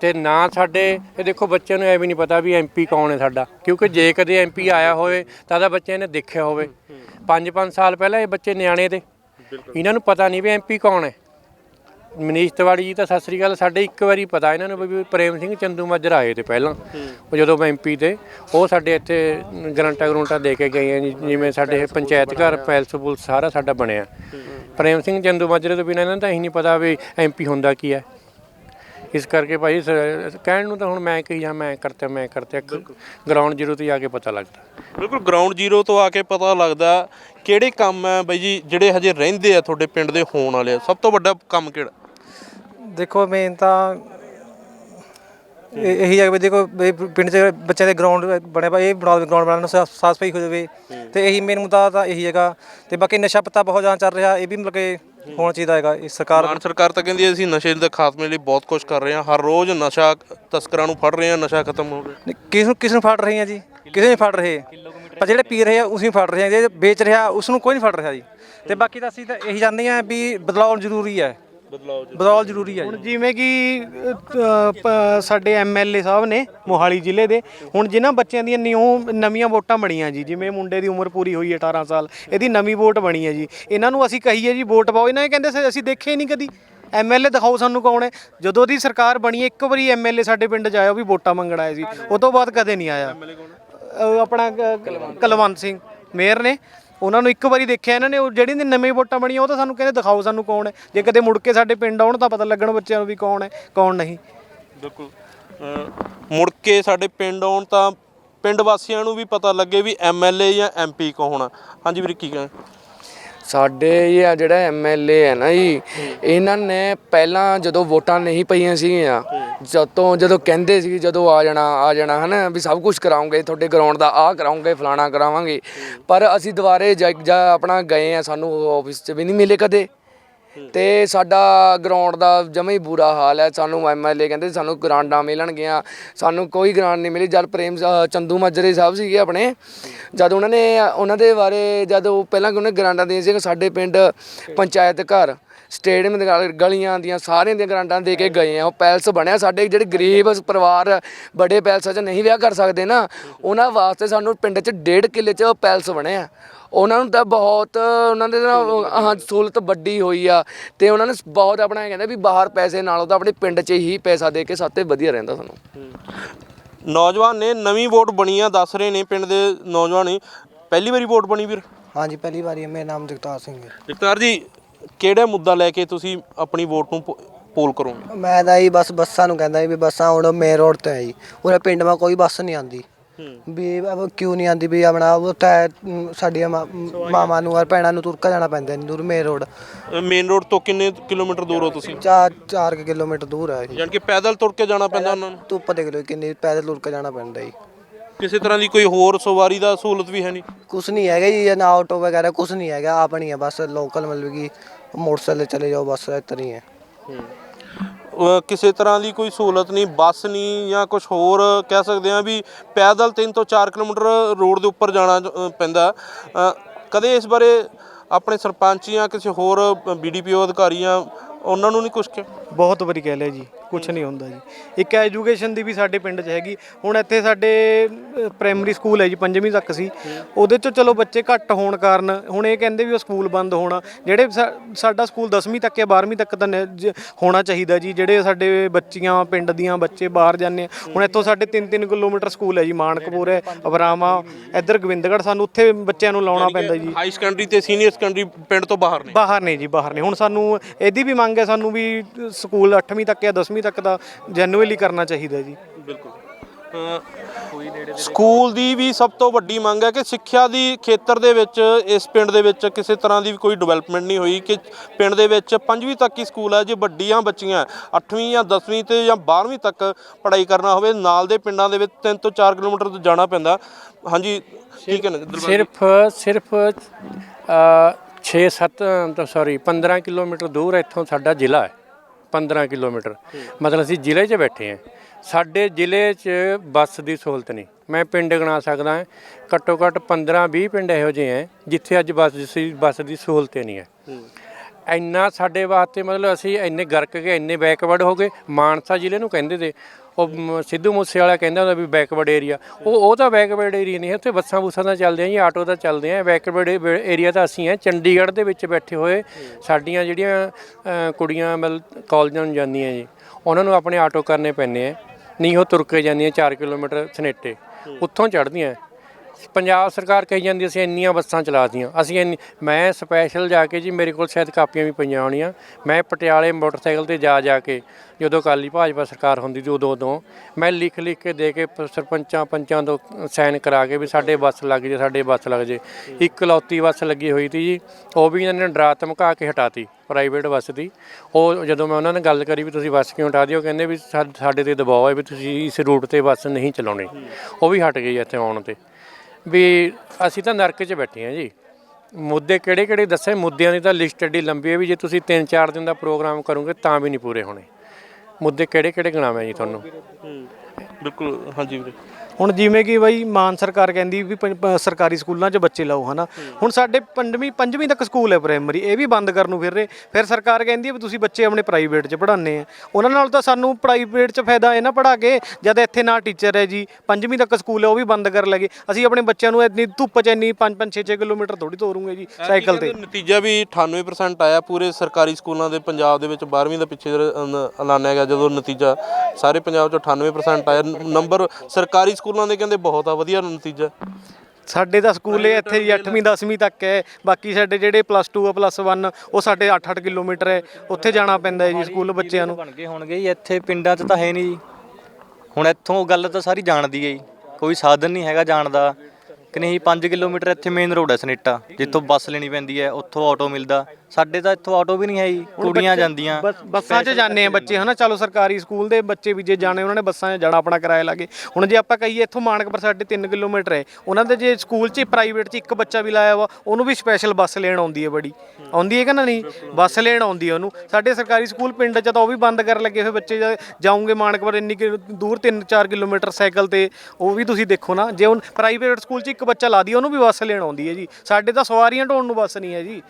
ਤੇ ਨਾ ਸਾਡੇ ਇਹ ਦੇਖੋ ਬੱਚਿਆਂ ਨੂੰ ਐ ਵੀ ਨਹੀਂ ਪਤਾ ਵੀ ਐਮਪੀ ਕੌਣ ਹੈ ਸਾਡਾ। ਕਿਉਂਕਿ ਜੇ ਕਦੇ ਐਮਪੀ ਆਇਆ ਹੋਵੇ ਤਾਂ ਦਾ ਬੱਚਿਆਂ ਨੇ ਦੇਖਿਆ ਹੋਵੇ। 5-5 ਸਾਲ ਪਹਿਲਾਂ ਇਹ ਬੱਚੇ ਨਿਆਣੇ ਤੇ ਇਹਨਾਂ ਨੂੰ ਪਤਾ ਨਹੀਂ ਵੀ ਐਮਪੀ ਕੌਣ ਹੈ। ਮਨੀਸ਼ ਤਿਵਾੜੀ ਜੀ ਤਾਂ ਸਤਿ ਸ੍ਰੀ ਅਕਾਲ ਸਾਡੇ ਇੱਕ ਵਾਰੀ ਪਤਾ ਇਹਨਾਂ ਨੂੰ ਵੀ ਪ੍ਰੇਮ ਸਿੰਘ ਚੰਦੂ ਮਾਜਰਾ ਆਏ ਤੇ ਪਹਿਲਾਂ। ਉਹ ਜਦੋਂ ਐਮਪੀ ਤੇ ਉਹ ਸਾਡੇ ਇੱਥੇ ਗਰੰਟਾ ਗਰੂੰਟਾ ਦੇ ਕੇ ਗਏ ਆ ਜਿਵੇਂ ਸਾਡੇ ਪੰਚਾਇਤ ਘਰ ਪੈਲਸ ਪੁਲਸ ਸਾਰਾ ਸਾਡਾ ਬਣਿਆ। ਪ੍ਰੇਮ ਸਿੰਘ ਚੰਦੂ ਮਾਜਰੇ ਤੋਂ ਬਿਨਾਂ ਇਹਨਾਂ ਤਾਂ ਇਹੀ ਨਹੀਂ ਪਤਾ ਵੀ ਐਮਪੀ ਹੁੰਦਾ ਕੀ ਹੈ। ਇਸ ਕਰਕੇ ਭਾਈ ਸ- ਕਹਿਣ ਨੂੰ ਤਾਂ ਹੁਣ ਮੈਂ ਕਹੀ ਜਾਂ ਮੈਂ ਕਰਤੇ ਮੈਂ ਕਰਤੇ ਗਰਾਊਂਡ ਜ਼ੀਰੋ ਤੇ ਜਾ ਕੇ ਪਤਾ ਲੱਗਦਾ। ਬਿਲਕੁਲ ਗਰਾਊਂਡ ਜ਼ੀਰੋ ਤੋਂ ਆ ਕੇ ਪਤਾ ਲੱਗਦਾ ਕਿਹੜੇ ਕੰਮ ਹੈ ਬਾਈ ਜੀ ਜਿਹੜੇ ਹਜੇ ਰਹਿੰਦੇ ਆ ਤੁਹਾਡੇ ਪਿੰਡ ਦੇ ਹੋਣ ਵਾਲੇ ਆ। ਸਭ ਤੋਂ ਵੱਡਾ ਕੰਮ ਕਿਹੜਾ? ਦੇਖੋ ਮੇਨ ਤਾਂ ਇਹ- ਇਹੀ ਹੈ ਵੀ ਦੇਖੋ ਵੀ ਪਿੰਡ 'ਚ ਬੱਚਿਆਂ ਦੇ ਗਰਾਊਂਡ ਬਣਿਆ ਵਾ ਇਹ ਬਣਾ ਦੇ ਗਰਾਊਂਡ ਬਣਾਉਣ ਨੂੰ ਸਾਫ਼ ਸਾਫ਼ ਸਫ਼ਾਈ ਹੋ ਜਾਵੇ। ਤੇ ਇਹੀ ਮੇਨ ਮੁੱਦਾ ਤਾਂ ਇਹੀ ਹੈਗਾ। ਤੇ ਬਾਕੀ ਨਸ਼ਾ ਪੱਤਾ ਬਹੁਤ ਜ਼ਿਆਦਾ ਚੱਲ ਰਿਹਾ ਇਹ ਵੀ ਮਤਲਬ ਕਿ ਹੋਣਾ ਚਾਹੀਦਾ ਹੈਗਾ। ਇਹ ਸਰਕਾਰ ਮਾਨ ਸਰਕਾਰ ਤਾਂ ਕਹਿੰਦੀ ਹੈ ਅਸੀਂ ਨਸ਼ੇ ਦੇ ਖਾਤਮੇ ਲਈ ਬਹੁਤ ਕੁਝ ਕਰ ਰਹੇ ਹਾਂ। ਹਰ ਰੋਜ਼ ਨਸ਼ਾ ਤਸਕਰਾਂ ਨੂੰ ਫੜ ਰਹੇ ਹਾਂ ਨਸ਼ਾ ਖਤਮ ਹੋ ਰਿਹਾ। ਨਹੀਂ, ਕਿਸ ਨੂੰ ਕਿਸ ਨੂੰ ਫੜ ਰਹੇ ਆ ਜੀ? ਕਿਸੇ ਨਹੀਂ ਫੜ ਰਹੇ। ਪਰ ਜਿਹੜੇ ਪੀ ਰਹੇ ਆ ਉਸ ਨੂੰ ਫੜ ਰਹੇ ਆ। ਜਿਹੜੇ ਵੇਚ ਰਿਹਾ ਉਸ ਨੂੰ ਕੋਈ ਨਹੀਂ ਫੜ ਰਿਹਾ ਜੀ। ਤੇ ਬਾਕੀ ਤਾਂ ਅਸੀਂ ਤਾਂ ਇਹੀ ਜਾਣਦੇ ਆ ਵੀ ਬਦਲਾਅ ਜ਼ਰੂਰੀ ਹੈ। ਬਦਲਾਓ ਬਦਲਾਅ ਜ਼ਰੂਰੀ ਹੈ ਹੁਣ ਜਿਵੇਂ ਕਿ ਅ, ਪ- ਸਾਡੇ ਐਮਐਲਏ ਸਾਹਿਬ ਨੇ ਮੋਹਾਲੀ ਜ਼ਿਲ੍ਹੇ ਦੇ ਹੁਣ ਜਿਨ੍ਹਾਂ ਬੱਚਿਆਂ ਦੀਆਂ ਨਿਊ ਨਵੀਆਂ ਵੋਟਾਂ ਬਣੀਆਂ ਜੀ ਜਿਵੇਂ ਮੁੰਡੇ ਦੀ ਉਮਰ ਪੂਰੀ ਹੋਈ ਹੈ 18 ਸਾਲ ਇਹਦੀ ਨਵੀਂ ਵੋਟ ਬਣੀ ਹੈ ਜੀ। ਇਹਨਾਂ ਨੂੰ ਅਸੀਂ ਕਹੀਏ ਜੀ ਵੋਟ ਪਾਓ। ਇਹਨਾਂ ਇਹ ਕਹਿੰਦੇ ਸੀ ਅਸੀਂ ਦੇਖੇ ਹੀ ਨਹੀਂ ਕਦੀ। ਐਮਐਲਏ ਦਿਖਾਓ ਸਾਨੂੰ ਕੌਣ ਹੈ। ਜਦੋਂ ਦੀ ਸਰਕਾਰ ਬਣੀ ਹੈ, ਇੱਕ ਵਾਰੀ ਐਮਐਲਏ ਸਾਡੇ ਪਿੰਡ 'ਚ ਆਇਆ ਉਹ ਵੀ ਵੋਟਾਂ ਮੰਗਣ ਆਇਆ ਸੀ। ਉਹ ਤੋਂ ਬਾਅਦ ਕਦੇ ਨਹੀਂ ਆਇਆ। ਅ, ਆਪਣਾ ਕ- ਕੁਲਵੰਤ ਸਿੰਘ। ਮੇਅਰ ਨੇ। ਉਹਨਾਂ ਨੂੰ ਇੱਕ ਵਾਰੀ ਦੇਖਿਆ ਇਹਨਾਂ ਨੇ, ਉਹ ਜਿਹੜੀ ਦੀ ਨਵੀਂ ਵੋਟਾਂ ਬਣੀਆਂ, ਉਹ ਤਾਂ ਸਾਨੂੰ ਕਹਿੰਦੇ ਦਿਖਾਓ ਸਾਨੂੰ ਕੌਣ ਹੈ। ਜੇ ਕਦੇ ਮੁੜ ਕੇ ਸਾਡੇ ਪਿੰਡ ਆਉਣ ਤਾਂ ਪਤਾ ਲੱਗਣ ਬੱਚਿਆਂ ਨੂੰ ਵੀ ਕੌਣ ਹੈ, ਕੌਣ ਨਹੀਂ। ਬਿਲਕੁਲ। ਮੁੜ ਕੇ ਸਾਡੇ ਪਿੰਡ ਆਉਣ ਤਾਂ ਪਿੰਡ ਵਾਸੀਆਂ ਨੂੰ ਵੀ ਪਤਾ ਲੱਗੇ ਵੀ ਐਮਐਲਏ ਜਾਂ ਐਮਪੀ ਕੌਣ ਆ। ਹਾਂਜੀ ਵੀਰ, ਕੀ ਕਹਿੰਦੇ ਸਾਡੇ ਇਹ ਆ ਜਿਹੜਾ ਐਮਐਲਏ ਹੈ ਨਾ ਜੀ, ਇਹਨਾਂ ਨੇ ਪਹਿਲਾਂ ਜਦੋਂ ਵੋਟਾਂ ਨਹੀਂ ਪਈਆਂ ਸੀਗੀਆਂ, ਜਦੋਂ ਜਦੋਂ ਕਹਿੰਦੇ ਸੀ ਜਦੋਂ ਆ ਜਾਣਾ ਆ ਜਾਣਾ ਹਨਾ, ਵੀ ਸਭ ਕੁਝ ਕਰਾਉਂਗੇ, ਤੁਹਾਡੇ ਗਰਾਊਂਡ ਦਾ ਆਹ ਕਰਾਉਂਗੇ, ਫਲਾਣਾ ਕਰਾਵਾਂਗੇ। ਪਰ ਅਸੀਂ ਦੁਬਾਰੇ ਜਾ ਜਾ ਆਪਣਾ ਗਏ ਆ, ਸਾਨੂੰ ਆਫਿਸ 'ਚ ਵੀ ਨਹੀਂ ਮਿਲੇ ਕਦੇ। ਤੇ ਸਾਡਾ ਗਰਾਊਂਡ ਦਾ ਜਮਾ ਹੀ ਬੁਰਾ ਹਾਲ ਹੈ। ਸਾਨੂੰ ਐਮਐਲਏ ਕਹਿੰਦੇ ਸਾਨੂੰ ਗਰਾਂਡਾਂ ਮਿਲਣਗੀਆਂ। ਸਾਨੂੰ ਕੋਈ ਗਰਾਂਡ ਨਹੀਂ ਮਿਲੀ। ਜਦ ਪ੍ਰੇਮ ਸ- ਚੰਦੂ ਮਾਜਰੇ ਸਾਹਿਬ ਸੀਗੇ ਆਪਣੇ, ਜਦ ਉਹਨਾਂ ਨੇ, ਉਹਨਾਂ ਦੇ ਬਾਰੇ ਜਦ ਉਹ ਪਹਿਲਾਂ ਕਿ ਉਹਨੇ ਗਰਾਂਡਾਂ ਦੀਆਂ ਸੀ ਸਾਡੇ ਪਿੰਡ ਪੰਚਾਇਤ ਘਰ, ਸਟੇਡੀਅਮ ਦੇ ਗਲ- ਗਲੀਆਂ ਦੀਆਂ, ਸਾਰਿਆਂ ਦੀਆਂ ਗਰਾਂਡਾਂ ਦੇ ਕੇ ਗਏ ਆ। ਉਹ ਪੈਲਸ ਬਣਿਆ ਸਾਡੇ, ਜਿਹੜੇ ਗਰੀਬ ਪਰਿਵਾਰ ਬੜੇ ਪੈਲਸਾਂ 'ਚ ਨਹੀਂ ਵਿਆਹ ਕਰ ਸਕਦੇ ਨਾ, ਉਹਨਾਂ ਵਾਸਤੇ ਸਾਨੂੰ ਪਿੰਡ 'ਚ ਡੇਢ ਕਿੱਲੇ 'ਚ ਪੈਲਸ ਬਣਿਆ। ਉਹਨਾਂ ਨੂੰ ਤਾਂ ਬਹੁਤ ਉਹਨਾਂ ਦੇ ਨਾਲ ਹਾਂ ਸਹੂਲਤ ਵੱਡੀ ਹੋਈ ਆ। ਤੇ ਉਹਨਾਂ ਨੇ ਬਹੁਤ ਆਪਣਾ ਇਹ ਕਹਿੰਦੇ ਵੀ ਬਾਹਰ ਪੈਸੇ ਨਾਲੋਂ ਤਾਂ ਆਪਣੇ ਪਿੰਡ 'ਚ ਹੀ ਪੈਸਾ ਦੇ ਕੇ ਸਭ ਤੋਂ ਵਧੀਆ ਰਹਿੰਦਾ ਸਾਨੂੰ। ਨੌਜਵਾਨ ਨੇ ਨਵੀਂ ਵੋਟ ਬਣੀ ਆ ਦੱਸ ਰਹੇ ਨੇ ਪਿੰਡ ਦੇ ਨੌਜਵਾਨ। ਨੇ ਪਹਿਲੀ ਵਾਰੀ ਵੋਟ ਬਣੀ ਵੀਰ? ਹਾਂਜੀ ਪਹਿਲੀ ਵਾਰੀ ਹੈ ਮੇਰਾ ਨਾਮ ਜਗਤਾਰ ਸਿੰਘ ਹੈ। ਜਗਤਾਰ ਜੀ ਕਿਹੜਾ ਮੁੱਦਾ ਲੈ ਕੇ ਤੁਸੀਂ ਆਪਣੀ ਵੋਟ ਨੂੰ ਪੋ- ਪੋਲ ਕਰੋਗੇ? ਮੈਂ ਤਾਂ ਜੀ ਬਸ ਬੱਸਾਂ ਨੂੰ ਕਹਿੰਦਾ ਜੀ ਵੀ ਬੱਸਾਂ ਹੁਣ ਮੇਨ ਰੋਡ ਤੇ ਹੈ ਜੀ। ਉਰੇ ਪਿੰਡ ਮਾ ਕੋਈ ਬੱਸ ਨਹੀਂ ਆਂਦੀ ਵੀ ਅਬ ਕਿਉਂ ਨਹੀਂ ਆਂਦੀ ਵੀ ਆਪਣਾ ਉਹ ਤਾਂ ਸਾਡੀਆਂ ਮਾਂ- ਮਾਵਾਂ ਨੂੰ ਔਰ ਭੈਣਾਂ ਨੂੰ ਤੁਰ ਕੇ ਜਾਣਾ ਪੈਂਦਾ ਇੰਨੀ ਦੂਰ ਮੇਨ ਰੋਡ। ਮੇਨ ਰੋਡ ਤੋਂ ਕਿੰਨੇ ਕਿਲੋਮੀਟਰ ਦੂਰ ਹੋ ਤੁਸੀਂ? 4 4 ਕਿਲੋਮੀਟਰ ਦੂਰ ਹੈ ਜੀ ਯਾਨੀ ਕਿ ਪੈਦਲ ਤੁਰ ਕੇ ਜਾਣਾ ਪੈਂਦਾ ਉਹਨਾਂ ਨੂੰ? ਧੁੱਪ ਦੇਖ ਲਓ ਕਿੰਨੀ ਪੈਦਲ ਤੁਰ ਕੇ ਜਾਣਾ ਪੈਂਦਾ ਜੀ। ਕਿਸੇ ਤਰ੍ਹਾਂ ਦੀ ਕੋਈ ਹੋਰ ਸਵਾਰੀ ਦਾ ਸਹੂਲਤ ਵੀ ਹੈ ਨਹੀਂ? ਕੁਛ ਨਹੀਂ ਹੈਗਾ ਜੀ ਨਾ ਆਟੋ ਵਗੈਰਾ ਕੁਛ ਨਹੀਂ ਹੈਗਾ ਆਪਣੀ ਹੈ ਬਸ ਲੋਕਲ ਮਤਲਬ ਕਿ ਮੋਟਰਸਾਈਕਲ ਚਲੇ ਜਾਓ ਬਸ ਇਤਨੀ ਹੀ। ਕਿਸੇ ਤਰ੍ਹਾਂ ਦੀ ਕੋਈ ਸਹੂਲਤ ਨਹੀਂ, ਬੱਸ ਨਹੀਂ ਜਾਂ ਕੁਝ ਹੋਰ ਕਹਿ ਸਕਦੇ ਆ ਵੀ ਪੈਦਲ 3 ਤੋਂ 4 ਕਿਲੋਮੀਟਰ ਰੋਡ ਦੇ ਉੱਪਰ ਜਾਣਾ ਪੈਂਦਾ। ਕਦੇ ਇਸ ਬਾਰੇ ਆਪਣੇ ਸਰਪੰਚ ਜਾਂ ਕਿਸੇ ਹੋਰ ਬੀਡੀਪੀਓ ਜਾਂ ਉਹਨਾਂ ਨੂੰ ਨਹੀਂ ਕੁਝ ਕਿਹਾ? ਬਹੁਤ ਵਾਰੀ ਕਹਿ ਲਿਆ ਜੀ ਕੁਝ ਨਹੀਂ ਹੁੰਦਾ ਜੀ। ਇੱਕ ਐਜੂਕੇਸ਼ਨ ਦੀ ਵੀ ਸਾਡੇ ਪਿੰਡ 'ਚ ਹੈਗੀ। ਹੁਣ ਇੱਥੇ ਸਾਡੇ ਪ੍ਰਾਇਮਰੀ ਸਕੂਲ ਹੈ ਜੀ ਪੰਜਵੀਂ ਤੱਕ ਸੀ। ਉਹਦੇ 'ਚ ਚਲੋ ਬੱਚੇ ਘੱਟ ਹੋਣ ਕਾਰਨ ਹੁਣ ਇਹ ਕਹਿੰਦੇ ਵੀ ਉਹ ਸਕੂਲ ਬੰਦ ਹੋਣਾ। ਜਿਹੜੇ ਸਾ- ਸਾਡਾ ਸਕੂਲ 10ਵੀਂ ਤੱਕ ਜਾਂ 12ਵੀਂ ਤੱਕ ਤਾਂ ਨ- ਜ- ਹੋਣਾ ਚਾਹੀਦਾ ਜੀ। ਜਿਹੜੇ ਸਾਡੇ ਬੱਚੀਆਂ ਪਿੰਡ ਦੀਆਂ ਬੱਚੇ ਬਾਹਰ ਜਾਂਦੇ ਆ ਹੁਣ ਇੱਥੋਂ ਸਾਡੇ 3-3 ਕਿਲੋਮੀਟਰ ਸਕੂਲ ਹੈ ਜੀ ਮਾਨਕਪੁਰ ਹੈ ਅਬਰਾਮਾ ਇੱਧਰ ਗੋਬਿੰਦਗੜ੍ਹ ਸਾਨੂੰ ਉੱਥੇ ਬੱਚਿਆਂ ਨੂੰ ਲਾਉਣਾ ਪੈਂਦਾ ਜੀ। ਹਾਈ ਸੈਕੰਡਰੀ ਤੇ ਸੀਨੀਅਰ ਸੈਕੰਡਰੀ ਪਿੰਡ ਤੋਂ ਬਾਹਰ ਨੇ? ਬਾਹਰ ਨੇ ਜੀ ਬਾਹਰ ਨੇ। ਹੁਣ ਸਾਨੂੰ ਇਹਦੀ ਵੀ ਮੰਗ ਹੈ ਸਾਨੂੰ ਵੀ ਸਕੂਲ 8ਵੀਂ ਤੱਕ ਜਾਂ 10ਵੀਂ ਤੱਕ ਦਾ ਜੈਨੂਅਲੀ ਕਰਨਾ ਚਾਹੀਦਾ ਜੀ। ਬਿਲਕੁਲ। ਸਕੂਲ ਦੀ ਵੀ ਸਭ ਤੋਂ ਵੱਡੀ ਮੰਗ ਹੈ ਕਿ ਸਿੱਖਿਆ ਦੀ ਖੇਤਰ ਦੇ ਵਿੱਚ ਇਸ ਪਿੰਡ ਦੇ ਵਿੱਚ ਕਿਸੇ ਤਰ੍ਹਾਂ ਦੀ ਵੀ ਕੋਈ ਡਿਵੈਲਪਮੈਂਟ ਨਹੀਂ ਹੋਈ ਕਿ ਪਿੰਡ ਦੇ ਵਿੱਚ ਪੰਜਵੀਂ ਤੱਕ ਹੀ ਸਕੂਲ ਹੈ ਜੇ ਵੱਡੀਆਂ ਬੱਚੀਆਂ 8ਵੀਂ ਜਾਂ 10ਵੀਂ ਤੇ ਜਾਂ 12ਵੀਂ ਤੱਕ ਪੜ੍ਹਾਈ ਕਰਨਾ ਹੋਵੇ ਨਾਲ ਦੇ ਪਿੰਡਾਂ ਦੇ ਵਿੱਚ 3 ਤੋਂ 4 ਕਿਲੋਮੀਟਰ ਤੋਂ ਜਾਣਾ ਪੈਂਦਾ। ਹਾਂਜੀ ਠੀਕ ਹੈ ਨਾ? ਸਿਰਫ ਸਿਰਫ 6-7 ਤਾਂ ਸੌਰੀ 15 ਕਿਲੋਮੀਟਰ ਦੂਰ ਇੱਥੋਂ ਸਾਡਾ ਜ਼ਿਲ੍ਹਾ ਹੈ 15 ਕਿਲੋਮੀਟਰ। ਮਤਲਬ ਅਸੀਂ ਜ਼ਿਲ੍ਹੇ 'ਚ ਬੈਠੇ ਹਾਂ। ਸਾਡੇ ਜ਼ਿਲ੍ਹੇ 'ਚ ਬੱਸ ਦੀ ਸਹੂਲਤ ਨਹੀਂ। ਮੈਂ ਪਿੰਡ ਗਣਾ ਸਕਦਾ ਹਾਂ, ਘੱਟੋ ਘੱਟ 15-20 ਪਿੰਡ ਇਹੋ ਜਿਹੇ ਹੈ, ਜਿੱਥੇ ਅੱਜ ਬੱਸ ਦੀ ਬੱਸ ਦੀ ਸਹੂਲਤ ਨਹੀਂ ਹੈ। ਇੰਨਾ ਸਾਡੇ ਵਾਸਤੇ ਮਤਲਬ ਅਸੀਂ ਇੰਨੇ ਗਰਕ ਗਏ, ਇੰਨੇ ਬੈਕਵਰਡ ਹੋ ਗਏ। ਮਾਨਸਾ ਜ਼ਿਲ੍ਹੇ ਨੂੰ ਕਹਿੰਦੇ ਤੇ ਉਹ ਮ- ਸਿੱਧੂ ਮੂਸੇ ਵਾਲਾ ਕਹਿੰਦਾ ਹੁੰਦਾ ਵੀ ਬੈਕਵਰਡ ਏਰੀਆ ਉਹ ਉਹ ਤਾਂ ਬੈਕਵਰਡ ਏਰੀਆ ਨਹੀਂ ਹੈ ਉੱਥੇ ਬੱਸਾਂ ਬੁੱਸਾਂ ਦਾ ਚੱਲਦੇ ਆ ਜੀ ਆਟੋ ਦਾ ਚੱਲਦੇ ਆ। ਬੈਕਵਰਡ ਏਰੀਆ ਤਾਂ ਅਸੀਂ ਆ ਚੰਡੀਗੜ੍ਹ ਦੇ ਵਿੱਚ ਬੈਠੇ ਹੋਏ ਸਾਡੀਆਂ ਜਿਹੜੀਆਂ ਅ, ਕੁੜੀਆਂ ਮਤਲਬ ਕਾਲਜਾਂ ਨੂੰ ਜਾਂਦੀਆਂ ਜੀ ਉਹਨਾਂ ਨੂੰ ਆਪਣੇ ਆਟੋ ਕਰਨੇ ਪੈਂਦੇ ਆ। ਨਹੀਂ ਉਹ ਤੁਰ ਕੇ ਜਾਂਦੀਆਂ 4 ਕਿਲੋਮੀਟਰ ਸਨੇਟੇ ਉੱਥੋਂ ਚੜ੍ਹਦੀਆਂ। ਪੰਜਾਬ ਸਰਕਾਰ ਕਹੀ ਜਾਂਦੀ ਅਸੀਂ ਇੰਨੀਆਂ ਬੱਸਾਂ ਚਲਾਤੀਆਂ ਅਸੀਂ ਇੰਨੀ ਮੈਂ ਸਪੈਸ਼ਲ ਜਾ ਕੇ ਜੀ, ਮੇਰੇ ਕੋਲ ਸ਼ਾਇਦ ਕਾਪੀਆਂ ਵੀ ਪਈਆਂ ਹੋਣੀਆਂ। ਮੈਂ ਪਟਿਆਲੇ ਮੋਟਰਸਾਈਕਲ ਤੇ ਜਾ ਜਾ ਕੇ ਜਦੋਂ ਕਾਲੀ ਭਾਜਪਾ ਸਰਕਾਰ ਹੁੰਦੀ ਸੀ ਉਦੋਂ ਉਦੋਂ ਮੈਂ ਲਿਖ ਲਿਖ ਕੇ ਦੇ ਕੇ ਪ- ਸਰਪੰਚਾਂ ਪੰਚਾਂ ਤੋਂ ਸਾਈਨ ਕਰਾ ਕੇ ਵੀ ਸਾਡੇ ਬੱਸ ਲੱਗ ਜੇ, ਸਾਡੇ ਬੱਸ ਲੱਗ ਜੇ। ਇਕਲੌਤੀ ਬੱਸ ਲੱਗੀ ਹੋਈ ਸੀ ਜੀ, ਉਹ ਵੀ ਇਹਨਾਂ ਨੇ ਡਰਾ ਧਮਕਾ ਕੇ ਹਟਾਤੀ ਪ੍ਰਾਈਵੇਟ ਬੱਸ ਦੀ। ਉਹ ਜਦੋਂ ਮੈਂ ਉਹਨਾਂ ਨਾਲ ਗੱਲ ਕਰੀ ਵੀ ਤੁਸੀਂ ਬੱਸ ਕਿਉਂ ਹਟਾ ਦਿਓ ਕਹਿੰਦੇ ਵੀ ਸਾ- ਸਾਡੇ ਤੇ ਦਬਾਅ ਹੈ ਵੀ ਤੁਸੀਂ ਇਸ ਰੂਟ ਤੇ ਬੱਸ ਨਹੀਂ ਚਲਾਉਣੀ। ਉਹ ਵੀ ਹਟ ਗਈ ਇੱਥੇ ਆਉਣ ਤੇ। ਵੀ ਅਸੀਂ ਤਾਂ ਨਰਕ 'ਚ ਬੈਠੇ ਹਾਂ ਜੀ। ਮੁੱਦੇ ਕਿਹੜੇ ਕਿਹੜੇ ਦੱਸੇ? ਮੁੱਦਿਆਂ ਦੀ ਤਾਂ ਲਿਸਟ ਏਡੀ ਲੰਬੀ ਹੈ ਵੀ ਜੇ ਤੁਸੀਂ 3-4 ਦਿਨ ਦਾ ਪ੍ਰੋਗਰਾਮ ਕਰੋਗੇ ਤਾਂ ਵੀ ਨਹੀਂ ਪੂਰੇ ਹੋਣੇ। ਮੁੱਦੇ ਕਿਹੜੇ ਕਿਹੜੇ ਗਿਣਾਵਾਂ ਜੀ ਤੁਹਾਨੂੰ? ਬਿਲਕੁਲ, ਹਾਂਜੀ ਵੀਰੇ। ਹੁਣ ਜਿਵੇਂ ਕਿ ਬਈ ਮਾਨ ਸਰਕਾਰ ਕਹਿੰਦੀ ਵੀ ਪੰ- ਪ- ਸਰਕਾਰੀ ਸਕੂਲਾਂ 'ਚ ਬੱਚੇ ਲਾਓ ਹਨਾ। ਹੁਣ ਸਾਡੇ ਪੰਜਵੀਂ ਪੰਜਵੀਂ ਤੱਕ ਸਕੂਲ ਹੈ ਪ੍ਰਾਇਮਰੀ ਇਹ ਵੀ ਬੰਦ ਕਰਨ ਨੂੰ ਫਿਰ ਰਹੇ। ਫਿਰ ਸਰਕਾਰ ਕਹਿੰਦੀ ਹੈ ਵੀ ਤੁਸੀਂ ਬੱਚੇ ਆਪਣੇ ਪ੍ਰਾਈਵੇਟ 'ਚ ਪੜ੍ਹਾਉਂਦੇ ਆ। ਉਹਨਾਂ ਨਾਲ ਤਾਂ ਸਾਨੂੰ ਪ੍ਰਾਈਵੇਟ 'ਚ ਫਾਇਦਾ ਇਹ ਨਾ ਪੜ੍ਹਾ ਕੇ ਜਦ ਇੱਥੇ ਨਾ ਟੀਚਰ ਹੈ ਜੀ ਪੰਜਵੀਂ ਤੱਕ ਸਕੂਲ ਹੈ ਉਹ ਵੀ ਬੰਦ ਕਰ ਲਗੇ ਅਸੀਂ ਆਪਣੇ ਬੱਚਿਆਂ ਨੂੰ ਇੰਨੀ ਧੁੱਪ 'ਚ ਇੰਨੀ 5 5 6 6 ਕਿਲੋਮੀਟਰ ਥੋੜੀ ਤੋਰੂਗੇ ਜੀ ਸਾਈਕਲ ਤੇ। ਨਤੀਜਾ ਵੀ 98% ਆਇਆ ਪੂਰੇ ਸਰਕਾਰੀ ਸਕੂਲਾਂ ਦੇ ਪੰਜਾਬ ਦੇ ਵਿੱਚ 12ਵੀਂ ਦਾ ਪਿੱਛੇ ਐਲਾਨਿਆ ਗਿਆ ਜਦੋਂ ਨਤੀਜਾ ਸਾਰੇ ਪੰਜਾਬ ਚੋਂ 98% ਆਇਆ। ਨੰਬਰ ਸਰਕਾਰੀ ਸਕੂਲਾਂ ਦੇ ਕਹਿੰਦੇ ਬਹੁਤ ਆ ਵਧੀਆ ਨਤੀਜਾ। ਸਾਡੇ ਤਾਂ ਸਕੂਲ ਇਹ ਇੱਥੇ ਜੀ 8ਵੀਂ 10ਵੀਂ ਤੱਕ ਹੈ। ਬਾਕੀ ਸਾਡੇ ਜਿਹੜੇ ਪਲੱਸ 2 ਆ ਪਲੱਸ 1 ਉਹ ਸਾਡੇ 8-8 ਕਿਲੋਮੀਟਰ ਹੈ। ਉੱਥੇ ਜਾਣਾ ਪੈਂਦਾ ਹੈ ਜੀ ਸਕੂਲ ਬੱਚਿਆਂ ਨੂੰ। ਬਣ ਗਏ ਹੋਣਗੇ ਜੀ ਇੱਥੇ ਪਿੰਡਾਂ 'ਚ ਤਾਂ ਹੈ ਨਹੀਂ ਜੀ। ਹੁਣ ਇੱਥੋਂ ਗੱਲ ਤਾਂ ਸਾਰੀ ਜਾਣਦੀ ਹੈ ਜੀ। ਕੋਈ ਸਾਧਨ ਨਹੀਂ ਹੈਗਾ ਜਾਣ ਦਾ। ਕਿ ਨਹੀਂ 5 ਕਿਲੋਮੀਟਰ ਇੱਥੇ ਮੇਨ ਰੋਡ ਹੈ ਸਨੇਟਾ ਜਿੱਥੋਂ ਬੱਸ ਲੈਣੀ ਪੈਂਦੀ ਹੈ ਉੱਥੋਂ ਆਟੋ ਮਿਲਦਾ। ਸਾਡੇ ਤਾਂ ਇੱਥੋਂ ਆਟੋ ਵੀ ਨਹੀਂ ਹੈ ਜੀ ਕੁੜੀਆਂ ਜਾਂਦੀਆਂ। ਬਸ ਬੱਸਾਂ 'ਚ ਜਾਂਦੇ ਆ ਬੱਚੇ ਹਨਾ? ਚਲੋ ਸਰਕਾਰੀ ਸਕੂਲ ਦੇ ਬੱਚੇ ਵੀ ਜੇ ਜਾਣੇ ਉਹਨਾਂ ਨੇ ਬੱਸਾਂ 'ਚ ਜਾਣਾ ਆਪਣਾ ਕਿਰਾਇਆ ਲਾਗੇ ਹੁਣ ਜੇ ਆਪਾਂ ਕਹੀਏ ਇੱਥੋਂ ਮਾਨਕਪੁਰ ਸਾਡੇ 3 ਕਿਲੋਮੀਟਰ ਹੈ ਉਹਨਾਂ ਦੇ ਜੇ ਸਕੂਲ 'ਚ ਪ੍ਰਾਈਵੇਟ 'ਚ ਇੱਕ ਬੱਚਾ ਵੀ ਲਾਇਆ ਵਾ ਉਹਨੂੰ ਵੀ ਸਪੈਸ਼ਲ ਬੱਸ ਲੈਣ ਆਉਂਦੀ ਹੈ ਬੜੀ। ਆਉਂਦੀ ਹੈ ਕਿ ਨਾ ਨਹੀਂ? ਬੱਸ ਲੈਣ ਆਉਂਦੀ ਹੈ ਉਹਨੂੰ। ਸਾਡੇ ਸਰਕਾਰੀ ਸਕੂਲ ਪਿੰਡ 'ਚ ਤਾਂ ਉਹ ਵੀ ਬੰਦ ਕਰਨ ਲੱਗੇ ਹੋਏ ਬੱਚੇ ਜਾ- ਜਾਉਂਗੇ ਮਾਨਕਪੁਰ ਇੰਨੀ ਕੁ ਦੂਰ 3-4 ਕਿਲੋਮੀਟਰ ਸਾਈਕਲ ਤੇ ਉਹ ਵੀ ਤੁਸੀਂ ਦੇਖੋ ਨਾ। ਜੇ ਹੁਣ ਪ੍ਰਾਈਵੇਟ ਸਕੂਲ 'ਚ ਇੱਕ ਬੱਚਾ ਲਾ ਦੀ ਉਹਨੂੰ ਵੀ ਬੱਸ ਲੈਣ ਆਉਂਦੀ ਹੈ ਜੀ। ਸਾਡੇ ਤਾਂ ਸਵਾਰੀਆਂ ਢੋਣ ਨੂੰ ਬੱਸ ਨਹੀਂ ਹੈ ਜੀ।